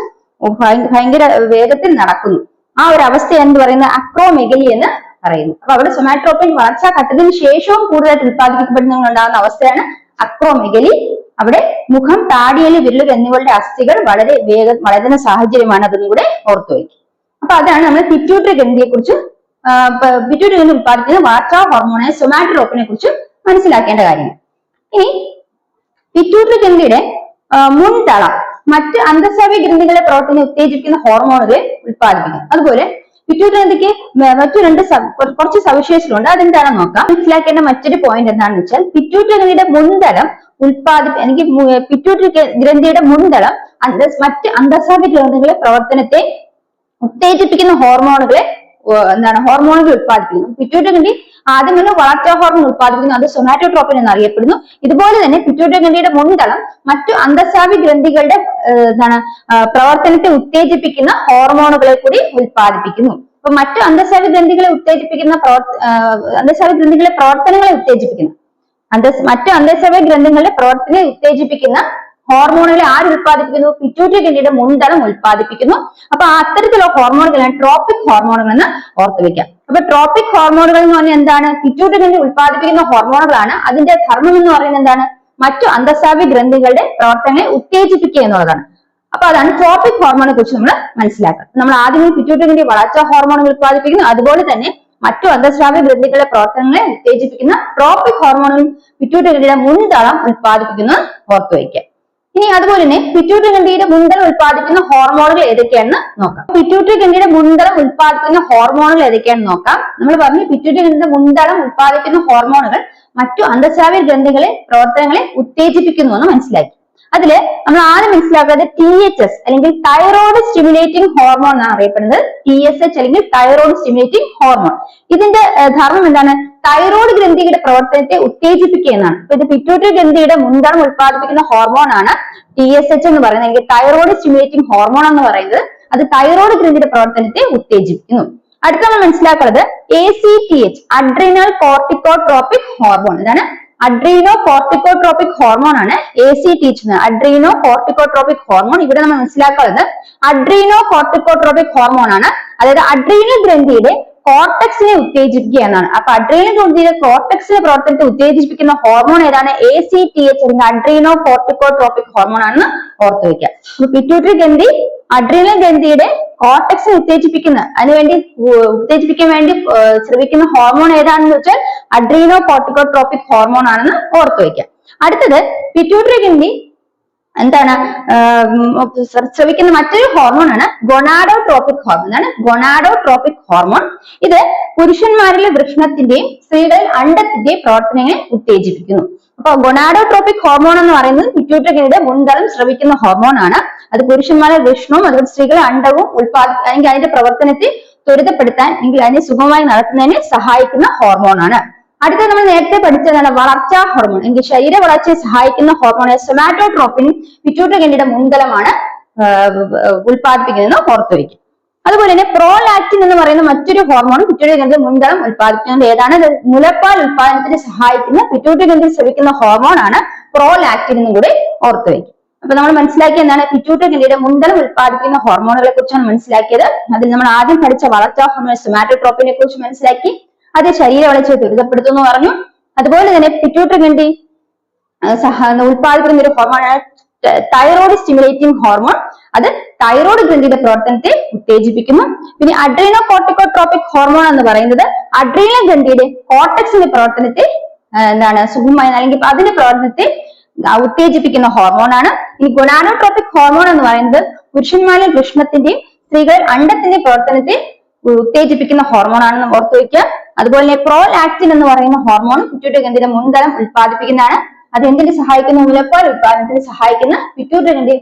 ഭയ- ഭയങ്കര വേഗത്തിൽ നടക്കുന്നു. ആ ഒരു അവസ്ഥ എന്ന് പറയുന്നത്? അക്രോമെഗലി എന്ന് പറയുന്നു. അപ്പൊ അവിടെ സൊമാറ്റോപ്പിൻ വളർച്ചാ ഘട്ടത്തിന് ശേഷവും കൂടുതലായിട്ട് ഉത്പാദിപ്പിക്കപ്പെടുന്ന ഉണ്ടാകുന്ന അവസ്ഥയാണ് അക്രോമെഗലി. അവിടെ മുഖം താടിയൽ വിരലുകൾ എന്നിവയുടെ അസ്ഥികൾ വളരെ വേഗം വളരുന്ന സാഹചര്യമാണ് അതും കൂടെ ഓർത്തു വയ്ക്കുക. അപ്പൊ അതാണ് നമ്മൾ പിറ്റ്യൂട്ടറി ഗ്രന്ഥിയെ കുറിച്ച് പിറ്റ്യൂട്ടറി ഗ്രന്ഥി ഉത്പാദിപ്പിക്കുന്ന വാർച്ചാ ഹോർമോണായ സൊമാട്രോപ്പിനെ കുറിച്ച് മനസ്സിലാക്കേണ്ട കാര്യങ്ങൾ. ഇനി പിറ്റ്യൂട്ടറി ഗ്രന്ഥിയുടെ മുൻതളം മറ്റ് അന്തസ്രാവ്യ ഗ്രന്ഥികളെ പ്രവർത്തനം ഉത്തേജിപ്പിക്കുന്ന ഹോർമോണുകളെ ഉത്പാദിപ്പിക്കും അതുപോലെ പിറ്റ്യൂട്ടറി ഗ്രന്ഥിക്ക് മ- മറ്റു രണ്ട് കുറച്ച് സവിശേഷതകളുണ്ട്. അതെന്താണെന്ന് നോക്കാം. മനസ്സിലാക്കേണ്ട മറ്റൊരു പോയിന്റ് എന്താണെന്ന് വെച്ചാൽ പിറ്റ്യൂട്ടറി ഗ്രന്ഥിയുടെ മുൻതലം ഉത്പാദി എനിക്ക് പിറ്റ്യൂട്ടറി ഗ്രന്ഥിയുടെ മുൻതലം മറ്റ് അന്തസ്രാവ്യ ഗ്രന്ഥികളെ പ്രവർത്തനത്തെ ഉത്തേജിപ്പിക്കുന്ന ഹോർമോണുകളെ എന്താണ് ഹോർമോണുകൾ ഉത്പാദിപ്പിക്കുന്നു പിറ്റ്യൂട്ടറി ഗ്രന്ഥി ആദ്യം തന്നെ വളർച്ചാ ഹോർമോൺ ഉത്പാദിപ്പിക്കുന്നു അത് സൊമാറ്റോട്രോപ്പിൻ എന്നറിയപ്പെടുന്നു. ഇതുപോലെ തന്നെ പിറ്റ്യൂട്ടറി ഗ്രന്ഥിയുടെ മുൻതളം മറ്റു അന്തസ്രാവി ഗ്രന്ഥികളുടെ എന്താണ് പ്രവർത്തനത്തെ ഉത്തേജിപ്പിക്കുന്ന ഹോർമോണുകളെ കൂടി ഉത്പാദിപ്പിക്കുന്നു അപ്പൊ മറ്റു അന്തസ്രാവി ഗ്രന്ഥികളെ ഉത്തേജിപ്പിക്കുന്ന അന്തസ്രാവി ഗ്രന്ഥികളെ പ്രവർത്തനങ്ങളെ ഉത്തേജിപ്പിക്കുന്നു. അന്തസ് മറ്റു അന്തസ്രാവി ഗ്രന്ഥികളുടെ പ്രവർത്തനത്തെ ഉത്തേജിപ്പിക്കുന്ന ഹോർമോണുകളെ ആര് ഉത്പാദിപ്പിക്കുന്നു പിറ്റ്യൂട്ടറി ഗ്രന്ഥിയുടെ മുൻതലം ഉത്പാദിപ്പിക്കുന്നു അപ്പൊ അത്തരത്തിലുള്ള ഹോർമോണുകളാണ് ട്രോപ്പിക് ഹോർമോണുകൾ എന്ന് ഓർത്തു വെക്കാം അപ്പൊ ട്രോപ്പിക് ഹോർമോണുകൾ എന്ന് പറഞ്ഞാൽ എന്താണ്? പിറ്റ്യൂട്ടറി ഗ്രന്ഥി ഉത്പാദിപ്പിക്കുന്ന ഹോർമോണുകളാണ്. അതിന്റെ ധർമ്മം എന്ന് പറയുന്നത് എന്താണ്? മറ്റു അന്തസ്രാവ ഗ്രന്ഥികളുടെ പ്രവർത്തനങ്ങളെ ഉത്തേജിപ്പിക്കുക എന്നുള്ളതാണ്. അപ്പൊ അതാണ് ട്രോപ്പിക് ഹോർമോണെ കുറിച്ച് നമ്മൾ മനസ്സിലാക്കാം നമ്മൾ ആദ്യമേ പിറ്റ്യൂട്ടറി ഗ്രന്ഥി വളർച്ചാ ഹോർമോണുകൾ ഉത്പാദിപ്പിക്കുന്നു അതുപോലെ തന്നെ മറ്റു അന്തസ്രാവ്യ ഗ്രന്ഥികളുടെ പ്രവർത്തനങ്ങളെ ഉത്തേജിപ്പിക്കുന്ന ട്രോപ്പിക് ഹോർമോണുകൾ പിറ്റ്യൂട്ടറി ഗ്രന്ഥിയുടെ മുൻതളം ഉത്പാദിപ്പിക്കുന്ന ഓർത്തു വയ്ക്കുക. ഇനി അതുപോലെ തന്നെ പിറ്റ്യൂട്ടറി ഗ്രന്ഥിയുടെ മുൻതലം ഉത്പാദിപ്പിക്കുന്ന ഹോർമോണുകൾ ഏതൊക്കെയാണെന്ന് നോക്കാം. പിറ്റ്യൂട്ടറി ഗ്രന്ഥിയുടെ മുൻതലം ഉത്പാദിപ്പിക്കുന്ന ഹോർമോണുകൾ ഏതൊക്കെയാണെന്ന് നോക്കാം. നമ്മൾ പറഞ്ഞു പിറ്റ്യൂട്ടറി ഗ്രന്ഥിയുടെ മുൻതലം ഉത്പാദിപ്പിക്കുന്ന ഹോർമോണുകൾ മറ്റു അന്തസ്രാവ്യ ഗ്രന്ഥികളെ പ്രവർത്തനങ്ങളെ ഉത്തേജിപ്പിക്കുന്നു എന്ന് മനസ്സിലാക്കി. അതിൽ നമ്മൾ ആദ്യം മനസ്സിലാക്കുന്നത് ടി എച്ച് എസ് അല്ലെങ്കിൽ തൈറോയ്ഡ് സ്റ്റിമുലേറ്റിംഗ് ഹോർമോൺ എന്നാണ് അറിയപ്പെടുന്നത്. ടി എസ് എച്ച് അല്ലെങ്കിൽ തൈറോയ്ഡ് സ്റ്റിമുലേറ്റിംഗ് ഹോർമോൺ ഇതിന്റെ ധർമ്മം എന്താണ്? തൈറോയ്ഡ് ഗ്രന്ഥിയുടെ പ്രവർത്തനത്തെ ഉത്തേജിപ്പിക്കുക എന്നാണ്. അപ്പൊ ഇത് പിറ്റ്യൂട്ടറി ഗ്രന്ഥിയുടെ മുൻഗണന ഉത്പാദിപ്പിക്കുന്ന ഹോർമോൺ ആണ് ടി എസ് എച്ച് എന്ന് പറയുന്നത്. അല്ലെങ്കിൽ തൈറോയ്ഡ് സ്റ്റിമുലേറ്റിംഗ് ഹോർമോൺ എന്ന് പറയുന്നത്. അത് തൈറോയ്ഡ് ഗ്രന്ഥിയുടെ പ്രവർത്തനത്തെ ഉത്തേജിപ്പിക്കുന്നു. അടുത്ത നമ്മൾ മനസ്സിലാക്കുന്നത് A C T H adrenal corticotropic hormone ഇതാണ് അഡ്രീനോ കോർട്ടിക്കോട്രോപിക് ഹോർമോൺ ആണ് A C T H adrenocorticotropic hormone ഇവിടെ നമ്മൾ മനസ്സിലാക്കുന്നത് അഡ്രീനോ കോർട്ടിക്കോട്രോപിക് ഹോർമോൺ ആണ്. അതായത് അഡ്രീനൽ ഗ്രന്ഥിയുടെ കോർട്ടക്സിനെ ഉത്തേജിപ്പിക്കുക എന്നാണ്. അപ്പൊ അഡ്രീനൽ ഗ്രന്ഥിയുടെ കോർട്ടക്സിനെ പ്രവർത്തനത്തെ ഉത്തേജിപ്പിക്കുന്ന ഹോർമോൺ ഏതാണ്? എ സി ടി എച്ച് അല്ലെങ്കിൽ അഡ്രീനോ കോർട്ടിക്കോട്രോപിക് ഹോർമോൺ ആണെന്ന് ഓർത്തു വയ്ക്കുക പിറ്റ്യൂട്ടറി ഗ്രന്ഥി അഡ്രീനൽ ഗ്രന്ഥിയുടെ കോർട്ടക്സിനെ ഉത്തേജിപ്പിക്കുന്ന അതിനുവേണ്ടി വേണ്ടി ഉത്തേജിപ്പിക്കാൻ വേണ്ടി ശ്രമിക്കുന്ന ഹോർമോൺ ഏതാണെന്ന് വെച്ചാൽ അഡ്രീനോ കോർട്ടിക്കോട്രോപിക് ഹോർമോൺ ആണെന്ന് ഓർത്തു വെക്കുക. അടുത്തത് പിറ്റ്യൂട്ടറി എന്താണ് ശ്രവിക്കുന്ന മറ്റൊരു ഹോർമോൺ ആണ് ഗൊണാഡോ ട്രോപ്പിക് ഹോർമോൺ എന്താണ്? ഗൊണാഡോട്രോപിക് ഹോർമോൺ ഇത് പുരുഷന്മാരിലെ വൃഷ്ണത്തിന്റെയും സ്ത്രീകളിൽ അണ്ടത്തിന്റെയും പ്രവർത്തനങ്ങളെ ഉത്തേജിപ്പിക്കുന്നു. അപ്പൊ ഗൊണാഡോട്രോപിക് ഹോർമോൺ എന്ന് പറയുന്നത് പിറ്റ്യൂട്ടറിയുടെ മുൻതലം സ്രവിക്കുന്ന ഹോർമോൺ ആണ്. അത് പുരുഷന്മാരെ വിഷ്ണുവും അതുപോലെ സ്ത്രീകളെ അണ്ടവും ഉൽപാദി അല്ലെങ്കിൽ അതിന്റെ പ്രവർത്തനത്തെ ത്വരിതപ്പെടുത്താൻ അല്ലെങ്കിൽ അതിനെ സുഗമമായി നടത്തുന്നതിന് സഹായിക്കുന്ന ഹോർമോൺ ആണ്. അടുത്ത നമ്മൾ നേരത്തെ പഠിച്ചതാണ് വളർച്ചാ ഹോർമോൺ എങ്കിൽ ശരീര വളർച്ചയെ സഹായിക്കുന്ന ഹോർമോൺ സൊമാറ്റോട്രോപ്പിനും പിറ്റ്യൂട്ടറിയുടെ മുൻതലമാണ് ഉൽപ്പാദിപ്പിക്കുന്നതെന്ന് ഓർത്തു വയ്ക്കും അതുപോലെ തന്നെ പ്രോലാക്റ്റിൻ എന്ന് പറയുന്ന മറ്റൊരു ഹോർമോൺ പിറ്റ്യൂട്ടറി ഗ്രന്ഥി മുൻതളം ഉൽപ്പാദിപ്പിക്കുന്നത് ഏതാണ്? മുലപ്പാൽ ഉൽപാദനത്തിന് സഹായിക്കുന്ന പിറ്റ്യൂട്ടറി ഗ്രന്ഥി ശ്രമിക്കുന്ന ഹോർമോൺ ആണ് പ്രോലാക്റ്റിൻ എന്നും കൂടി ഓർത്തു വയ്ക്കും അപ്പൊ നമ്മൾ മനസ്സിലാക്കിയ എന്താണ്? പിറ്റ്യൂട്ടറി ഗ്രന്ഥിയുടെ മുൻതളം ഉൽപ്പാദിപ്പിക്കുന്ന ഹോർമോണുകളെ കുറിച്ചാണ് മനസ്സിലാക്കിയത്. അതിൽ നമ്മൾ ആദ്യം പഠിച്ച വളർച്ചാ ഹോർമോൺ സൊമാറ്റോട്രോപ്പിനെ കുറിച്ച് മനസ്സിലാക്കി. അത് ശരീര വളർച്ചയെ ത്വരിതപ്പെടുത്തുന്നു പറഞ്ഞു. അതുപോലെ തന്നെ പിറ്റ്യൂട്ടറി ഗ്രന്ഥി സഹ- ഉൽപ്പാദിപ്പിക്കുന്ന ഒരു ഹോർമോണാണ് തൈറോയ്ഡ് സ്റ്റിമുലേറ്റിംഗ് ഹോർമോൺ അത് തൈറോയ്ഡ് ഗ്രന്ഥിയുടെ പ്രവർത്തനത്തെ ഉത്തേജിപ്പിക്കുന്നു. പിന്നെ അഡ്രീനോ കോർട്ടിക്കോട്രോപിക് ഹോർമോൺ എന്ന് പറയുന്നത് അഡ്രീനൽ ഗ്രന്ഥിയുടെ കോട്ടക്സിന്റെ പ്രവർത്തനത്തെ എന്താണ് സുഖമായി അല്ലെങ്കിൽ അതിന്റെ പ്രവർത്തനത്തെ ഉത്തേജിപ്പിക്കുന്ന ഹോർമോണാണ് ഇനി ഗുണാനോട്രോപിക് ഹോർമോൺ എന്ന് പറയുന്നത് പുരുഷന്മാരിൽ വൃഷ്ണത്തിന്റെയും സ്ത്രീകളിൽ അണ്ടത്തിന്റെ പ്രവർത്തനത്തെ ഉത്തേജിപ്പിക്കുന്ന ഹോർമോൺ ആണെന്ന് ഓർത്തു വയ്ക്കുക. അതുപോലെ പ്രോലാക്റ്റിൻ എന്ന് പറയുന്ന ഹോർമോൺ പിറ്റ്യൂട്ടറി ഗ്രന്ഥിയുടെ മുൻതലം ഉൽപ്പാദിപ്പിക്കുന്നതാണ്. അത് എന്തിനു സഹായിക്കുന്ന മുലപ്പാൽ ഉത്പാദനത്തിന് സഹായിക്കുന്ന പിറ്റ്യൂട്ടറി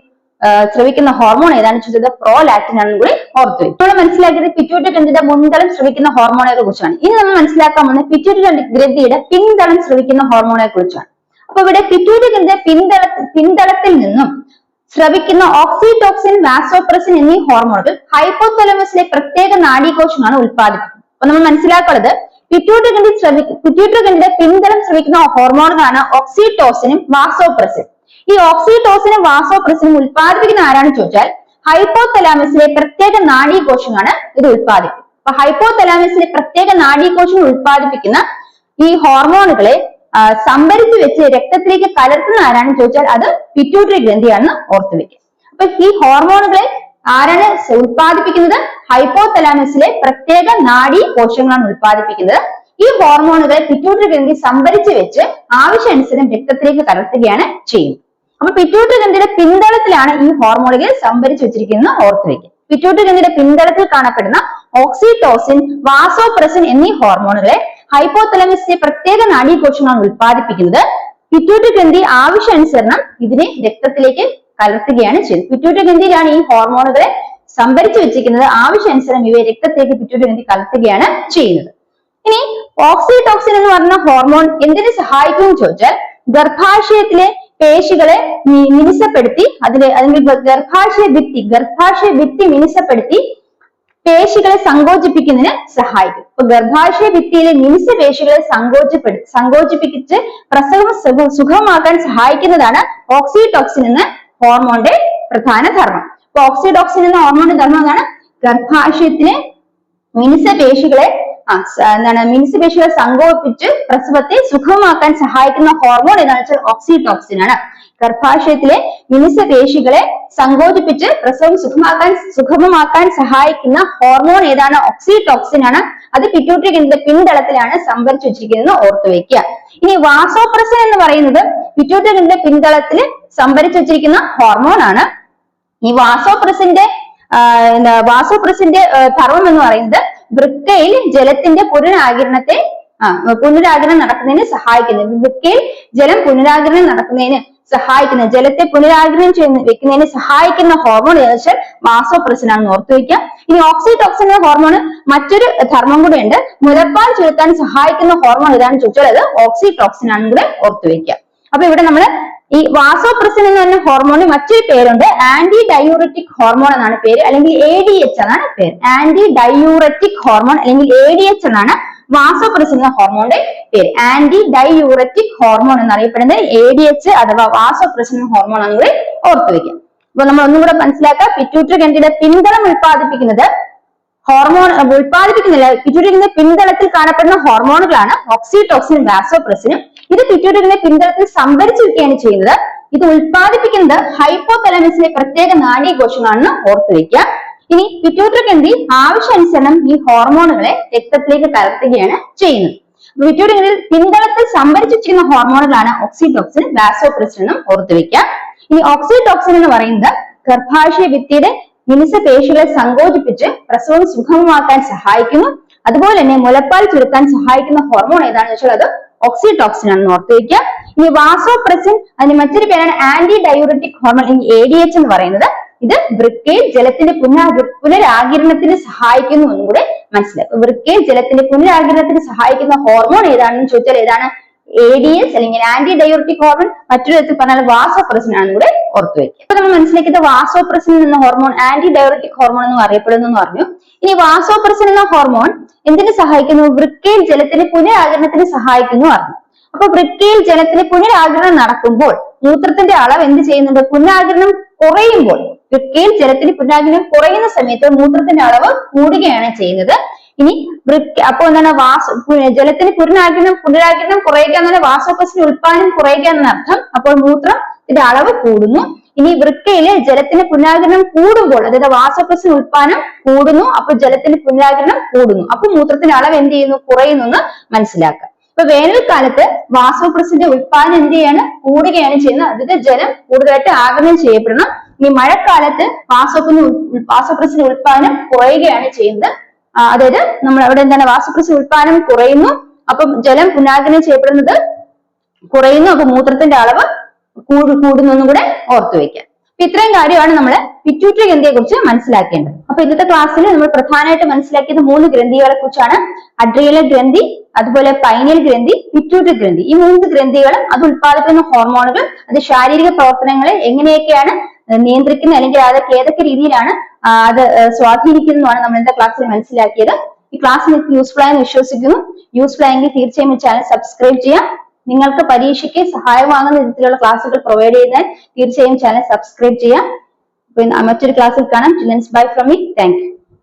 ശ്രവിക്കുന്ന ഹോർമോൺ ഏതാണ് ചോദിച്ചത്? പ്രോലാക്റ്റിൻ ആണെന്ന് കൂടി ഓർത്തു ഇപ്പോൾ മനസ്സിലാക്കിയത് പിറ്റ്യൂട്ടറി ഗ്രന്ഥിയുടെ മുൻതലം ശ്രവിക്കുന്ന ഹോർമോണെ കുറിച്ചാണ്. ഇനി നമ്മൾ മനസ്സിലാക്കാൻ പോകുന്നത് പിറ്റ്യൂട്ടറി ഗ്രന്ഥിയുടെ പിൻതലം ശ്രവിക്കുന്ന ഹോർമോണെ കുറിച്ചാണ്. അപ്പൊ ഇവിടെ പിറ്റ്യൂട്ടറി ഗ്രന്ഥിയുടെ പിന്തള പിന്തളത്തിൽ നിന്നും ശ്രവിക്കുന്ന ഓക്സിടോക്സിൻ വാസോപ്രസിൻ എന്നീ ഹോർമോണുകൾ ഹൈപ്പോതലമസിലെ പ്രത്യേക നാഡീകോശമാണ് ഉത്പാദിപ്പിക്കുന്നത് അപ്പൊ നമ്മൾ മനസ്സിലാക്കുന്നത് പിറ്റ്യൂട്ടറി ഗ്രന്ഥി സ്രവി പിറ്റ്യൂട്ടറി ഗ്രന്ഥിയുടെ പിന്തലം സ്രവിക്കുന്ന ഹോർമോണുകളാണ് ഓക്സിറ്റോസിനും വാസോപ്രസിൻ ഈ ഓക്സിറ്റോസിനും വാസോപ്രസിനും ഉൽപ്പാദിപ്പിക്കുന്ന ആരാണെന്ന് ചോദിച്ചാൽ ഹൈപ്പോതലാമിസിലെ പ്രത്യേക നാഡീകോശമാണ് ഇത് ഉൽപ്പാദിപ്പിക്കുന്നത്. അപ്പൊ ഹൈപ്പോതലാമിസിലെ പ്രത്യേക നാഡീകോശങ്ങൾ ഉൽപ്പാദിപ്പിക്കുന്ന ഈ ഹോർമോണുകളെ സംഭരിച്ചു വെച്ച് രക്തത്തിലേക്ക് കലർത്തുന്ന ആരാണെന്ന് ചോദിച്ചാൽ അത് പിറ്റ്യൂട്ടറി ഗ്രന്ഥിയാണെന്ന് ഓർത്തു വെക്കുക. അപ്പൊ ഈ ഹോർമോണുകളെ ആരാണ് ഉത്പാദിപ്പിക്കുന്നത് ഹൈപ്പോതലാമസിലെ പ്രത്യേക നാഡീ കോശങ്ങളാണ് ഉൽപ്പാദിപ്പിക്കുന്നത്. ഈ ഹോർമോണുകൾ പിറ്റ്യൂട്ടറി ഗ്രന്ഥി സംഭരിച്ചു വെച്ച് ആവശ്യാനുസരണം രക്തത്തിലേക്ക് കലർത്തുകയാണ് ചെയ്യുന്നത്. അപ്പൊ പിറ്റ്യൂട്ടറി ഗ്രന്ഥിയുടെ പിന്തളത്തിലാണ് ഈ ഹോർമോണുകൾ സംഭരിച്ചു വെച്ചിരിക്കുന്നത് ഓർത്തു വയ്ക്കുക പിറ്റ്യൂട്ടറി ഗ്രന്ഥിയുടെ പിന്തളത്തിൽ കാണപ്പെടുന്ന ഓക്സിറ്റോസിൻ വാസോപ്രസിൻ എന്നീ ഹോർമോണുകളെ ഹൈപ്പോതലമിസിലെ പ്രത്യേക നാഡീകോശങ്ങളാണ് ഉൽപ്പാദിപ്പിക്കുന്നത്. പിറ്റ്യൂട്ടറി ഗ്രന്ഥി ആവശ്യാനുസരണം ഇതിനെ രക്തത്തിലേക്ക് കലർത്തുകയാണ് ചെയ്യുന്നത് പിറ്റ്യൂട്ടറി ഗ്രന്ഥിയിലാണ് ഈ ഹോർമോണുകളെ സംഭരിച്ചു വെച്ചിരിക്കുന്നത്. ആവശ്യാനുസരണം ഇവയെ രക്തത്തിലേക്ക് പിറ്റ്യൂട്ടറി ഗ്രന്ഥി കലർത്തുകയാണ് ചെയ്യുന്നത്. ഇനി ഓക്സിടോക്സിൻ എന്ന് പറഞ്ഞ ഹോർമോൺ എന്തിനു സഹായിക്കും ചോദിച്ചാൽ ഗർഭാശയത്തിലെ പേശികളെ മിനിസപ്പെടുത്തി അതിലെ അല്ലെങ്കിൽ ഗർഭാശയ ഭിത്തി ഗർഭാശയ ഭിത്തി മിനുസപ്പെടുത്തി പേശികളെ സങ്കോചിപ്പിക്കുന്നതിന് സഹായിക്കും. ഇപ്പൊ ഗർഭാശയ ഭിത്തിയിലെ മിനുസ പേശികളെ സങ്കോചപ്പെടുത്തി സങ്കോചിപ്പിച്ച് പ്രസവം സുഖ- സുഖമാക്കാൻ സഹായിക്കുന്നതാണ് ഓക്സിടോക്സിൻ എന്ന ഹോർമോണിന്റെ പ്രധാന ധർമ്മം. അപ്പൊ ഓക്സിഡോക്സിൻ എന്ന ഹോർമോണിന്റെ ധർമ്മം എന്താണ്? ഗർഭാശയത്തിലെ മിനുസപേശികളെ ആ, എന്താണ് മിനുസപേശികളെ പേശികളെ സങ്കോപിപ്പിച്ച് പ്രസവത്തെ സുഖമാക്കാൻ സഹായിക്കുന്ന ഹോർമോൺ എന്താണെന്ന് വെച്ചാൽ ഓക്സിടോക്സിൻ ആണ് ഗർഭാശയത്തിലെ മിനുസ പേശികളെ സങ്കോചിപ്പിച്ച് പ്രസവം സുഖമാക്കാൻ സുഗമമാക്കാൻ സഹായിക്കുന്ന ഹോർമോൺ ഏതാണ്? ഓക്സിടോക്സിൻ ആണ്. അത് പിറ്റ്യൂട്ടറി ഗ്രന്ഥിയുടെ പിന്തളത്തിലാണ് സംഭരിച്ചു വെച്ചിരിക്കുന്നത് ഓർത്തു വെക്കുക ഇനി വാസോപ്രസൻ എന്ന് പറയുന്നത് പിറ്റ്യൂട്ടറി ഗ്രന്ഥിയുടെ പിന്തളത്തിൽ സംഭരിച്ചു വെച്ചിരിക്കുന്ന ഹോർമോൺ ആണ്. ഈ വാസോപ്രസിന്റെ വാസോപ്രസിന്റെ ധർമ്മം എന്ന് പറയുന്നത് വൃക്കയിൽ ജലത്തിന്റെ പുനരാകിരണത്തെ പുനരാകിരണം നടക്കുന്നതിന് സഹായിക്കുന്നു. വൃക്കയിൽ ജലം പുനരാകിരണം നടക്കുന്നതിന് സഹായിക്കുന്ന ജലത്തെ പുനരാഗ്രഹം ചെയ്യുന്ന വെക്കുന്നതിന് സഹായിക്കുന്ന ഹോർമോൺ എന്ന് വെച്ചാൽ വാസോപ്രസിൻ ആണെന്ന് ഓർത്തു വെക്കുക ഇനി ഓക്സിടോക്സിൻ എന്ന ഹോർമോൺ മറ്റൊരു ധർമ്മം കൂടെ ഉണ്ട് മുലപ്പാൽ ചുരുക്കാൻ സഹായിക്കുന്ന ഹോർമോൺ ഏതാണെന്ന് ചോദിച്ചാൽ അത് ഓക്സിടോക്സിൻ ആണെന്ന് കൂടെ ഓർത്തു വെക്കുക അപ്പൊ ഇവിടെ നമ്മൾ ഈ വാസോപ്രസിൻ എന്ന് പറഞ്ഞ ഹോർമോണിന് മറ്റൊരു പേരുണ്ട്. ആന്റി ഡയൂററ്റിക് ഹോർമോൺ എന്നാണ് പേര്. അല്ലെങ്കിൽ എ ഡി എച്ച് എന്നാണ് പേര്. ആന്റി ഡയൂററ്റിക് ഹോർമോൺ അല്ലെങ്കിൽ എ ഡി എച്ച് എന്നാണ് വാസോപ്രസിൻ എന്ന ഹോർമോണിന്റെ പേര്. ആന്റി ഡയൂററ്റിക് ഹോർമോൺ എന്നറിയപ്പെടുന്നത് എ ഡി എച്ച് അഥവാ വാസോപ്രസിൻ എന്ന ഹോർമോൺ ആണ് കൂടി ഓർത്തു വെക്കുക. അപ്പൊ നമ്മൾ ഒന്നും കൂടെ മനസ്സിലാക്കുക. പിറ്റ്യൂട്ടറി ഗ്രന്ഥിയുടെ പിന്തളം ഉൽപ്പാദിപ്പിക്കുന്നത് ഹോർമോൺ ഉൽപ്പാദിപ്പിക്കുന്നില്ല. പിറ്റ്യൂട്ടറിന്റെ പിന്തളത്തിൽ കാണപ്പെടുന്ന ഹോർമോണുകളാണ് ഓക്സിടോക്സിനും വാസോപ്രസിനും ഇത് പിറ്റ്യൂട്ടറിന്റെ പിന്തളത്തിൽ സംഭരിച്ചു വെക്കുകയാണ് ചെയ്യുന്നത്. ഇത് ഉൽപ്പാദിപ്പിക്കുന്നത് ഹൈപ്പോതലമസിലെ പ്രത്യേക നാഡീകോശങ്ങളാണെന്ന് ഓർത്തു വെക്കുക. ഇനി പിറ്റ്യൂട്ടറി ഗ്രന്ഥി ആവശ്യാനുസരണം ഈ ഹോർമോണുകളെ രക്തത്തിലേക്ക് കലർത്തുകയാണ് ചെയ്യുന്നത്. ഗ്രന്ഥി പിന്തളത്തിൽ സംഭരിച്ചിരിക്കുന്ന ഹോർമോണുകളാണ് ഓക്സിടോക്സിൻ വാസോപ്രസിൻ ഓർത്തു വെക്കുക. ഇനി ഓക്സിടോക്സിൻ എന്ന് പറയുന്നത് ഗർഭാശയ ഭിത്തിയുടെ മിനുസ പേശികളെ സങ്കോചിപ്പിച്ച് പ്രസവം സുഗമമാക്കാൻ സഹായിക്കുന്നു. അതുപോലെ തന്നെ മുലപ്പാൽ ചുരുക്കാൻ സഹായിക്കുന്ന ഹോർമോൺ ഏതാണെന്ന് വെച്ചാൽ അത് ഓക്സിടോക്സിൻ ആണെന്ന് ഓർത്തുവെക്കുക ഇനി വാസോപ്രസിൻ അതിന് മറ്റൊരു പേരാണ് antidiuretic hormone A D H എന്ന് പറയുന്നത് ഇത് വൃക്കയിൽ ജലത്തിന്റെ പുനരാ പുനരാകിരണത്തിന് സഹായിക്കുന്നു എന്നും കൂടെ മനസ്സിലാക്കും വൃക്കയിൽ ജലത്തിന്റെ പുനരാകിരണത്തിന് സഹായിക്കുന്ന ഹോർമോൺ ഏതാണെന്ന് ചോദിച്ചാൽ ഏതാണ്? എ ഡി എസ് അല്ലെങ്കിൽ ആന്റി ഡയോർട്ടിക് ഹോർമോൺ മറ്റൊരു വിധത്തിൽ പറഞ്ഞാൽ വാസോപ്രസിൻ ആണെന്ന് കൂടെ ഓർത്തു വെക്കുക അപ്പൊ നമ്മൾ മനസ്സിലാക്കിയത് വാസോപ്രസിൻ എന്ന ഹോർമോൺ ആന്റി ഡയോർട്ടിക് ഹോർമോൺ എന്ന് അറിയപ്പെടുന്നു എന്ന് പറഞ്ഞു. ഇനി വാസോപ്രസിൻ എന്ന ഹോർമോൺ എന്തിനു സഹായിക്കുന്നു? വൃക്കയിൽ ജലത്തിന്റെ പുനരാകരണത്തിന് സഹായിക്കുന്നു പറഞ്ഞു. അപ്പൊ വൃക്കയിൽ ജലത്തിന് പുനരാകരണം നടക്കുമ്പോൾ മൂത്രത്തിന്റെ അളവ് എന്ത് ചെയ്യുന്നുണ്ട്? പുനരാകരണം കുറയുമ്പോൾ വൃക്കയിൽ ജലത്തിന് പുനരാകിരണം കുറയുന്ന സമയത്ത് മൂത്രത്തിന്റെ അളവ് കൂടുകയാണ് ചെയ്യുന്നത്. ഇനി വൃക്ക അപ്പൊ എന്താണ്? വാസ ജലത്തിന് പുനരാകിരണം പുനരാകിരണം കുറയുക എന്നാണ് വാസോപസിന്റെ ഉൽപാദനം കുറയുക എന്നർത്ഥം അപ്പോൾ മൂത്രം ഇതിന്റെ അളവ് കൂടുന്നു. ഇനി വൃക്കയിൽ ജലത്തിന് പുനരാകിരണം കൂടുമ്പോൾ അതായത് വാസോപസിന്റെ ഉൽപാദനം കൂടുന്നു അപ്പൊ ജലത്തിന് പുനരാകിരണം കൂടുന്നു. അപ്പൊ മൂത്രത്തിന്റെ അളവ് എന്ത് ചെയ്യുന്നു? കുറയുന്നു എന്ന് മനസ്സിലാക്കുക ഇപ്പൊ വേനൽക്കാലത്ത് വാസോപ്രസിന്റെ ഉൽപാദനം എന്ത് ചെയ്യാണ്? കൂടുകയാണ് ചെയ്യുന്നത്. അതായത് ജലം കൂടുതലായിട്ട് ആഗമനം ചെയ്യപ്പെടണം. ഇനി മഴക്കാലത്ത് വാസോപ്പിന് വാസോപ്രസിന്റെ ഉൽപാദനം കുറയുകയാണ് ചെയ്യുന്നത്. അതായത് നമ്മൾ അവിടെ എന്താണ് വാസോപ്രസിന്റെ ഉൽപാദനം കുറയുന്നു. അപ്പം ജലം പുനാഗനം ചെയ്യപ്പെടുന്നത് കുറയുന്നു. അപ്പൊ മൂത്രത്തിന്റെ അളവ് കൂടു കൂടുന്നൊന്നും കൂടെ ഓർത്തു വെക്കാം അപ്പൊ ഇത്രയും കാര്യമാണ് നമ്മൾ പിറ്റ്യൂട്ടറി ഗ്രന്ഥിയെ കുറിച്ച് മനസ്സിലാക്കേണ്ടത്. അപ്പൊ ഇന്നത്തെ ക്ലാസ്സിൽ നമ്മൾ പ്രധാനമായിട്ട് മനസ്സിലാക്കിയത് മൂന്ന് ഗ്രന്ഥികളെ കുറിച്ചാണ്. അഡ്രിയൽ ഗ്രന്ഥി അതുപോലെ പൈനിയൽ ഗ്രന്ഥി പിറ്റ്യൂട്ടറി ഗ്രന്ഥി. ഈ മൂന്ന് ഗ്രന്ഥികളും അത് ഉത്പാദിപ്പിക്കുന്ന ഹോർമോണുകൾ അത് ശാരീരിക പ്രവർത്തനങ്ങളെ എങ്ങനെയൊക്കെയാണ് ഏഹ് നിയന്ത്രിക്കുന്നത് അല്ലെങ്കിൽ അതൊക്കെ ഏതൊക്കെ രീതിയിലാണ് അത് സ്വാധീനിക്കുന്നതാണ് നമ്മൾ ഇന്നത്തെ ക്ലാസ്സിൽ മനസ്സിലാക്കിയത്. ഈ ക്ലാസ് നിങ്ങൾക്ക് യൂസ്ഫുൾ ആയെന്ന് വിശ്വസിക്കുന്നു. യൂസ്ഫുൾ ആയെങ്കിൽ തീർച്ചയായും ചാനൽ സബ്സ്ക്രൈബ് ചെയ്യാം. നിങ്ങൾക്ക് പരീക്ഷയ്ക്ക് സഹായമാകുന്ന വിധത്തിലുള്ള ക്ലാസ്സുകൾ പ്രൊവൈഡ് ചെയ്യുന്നതിൽ തീർച്ചയായും ചാനൽ സബ്സ്ക്രൈബ് ചെയ്യാം. മറ്റൊരു ക്ലാസ്സിൽ കാണാം. Children's bye from me thank you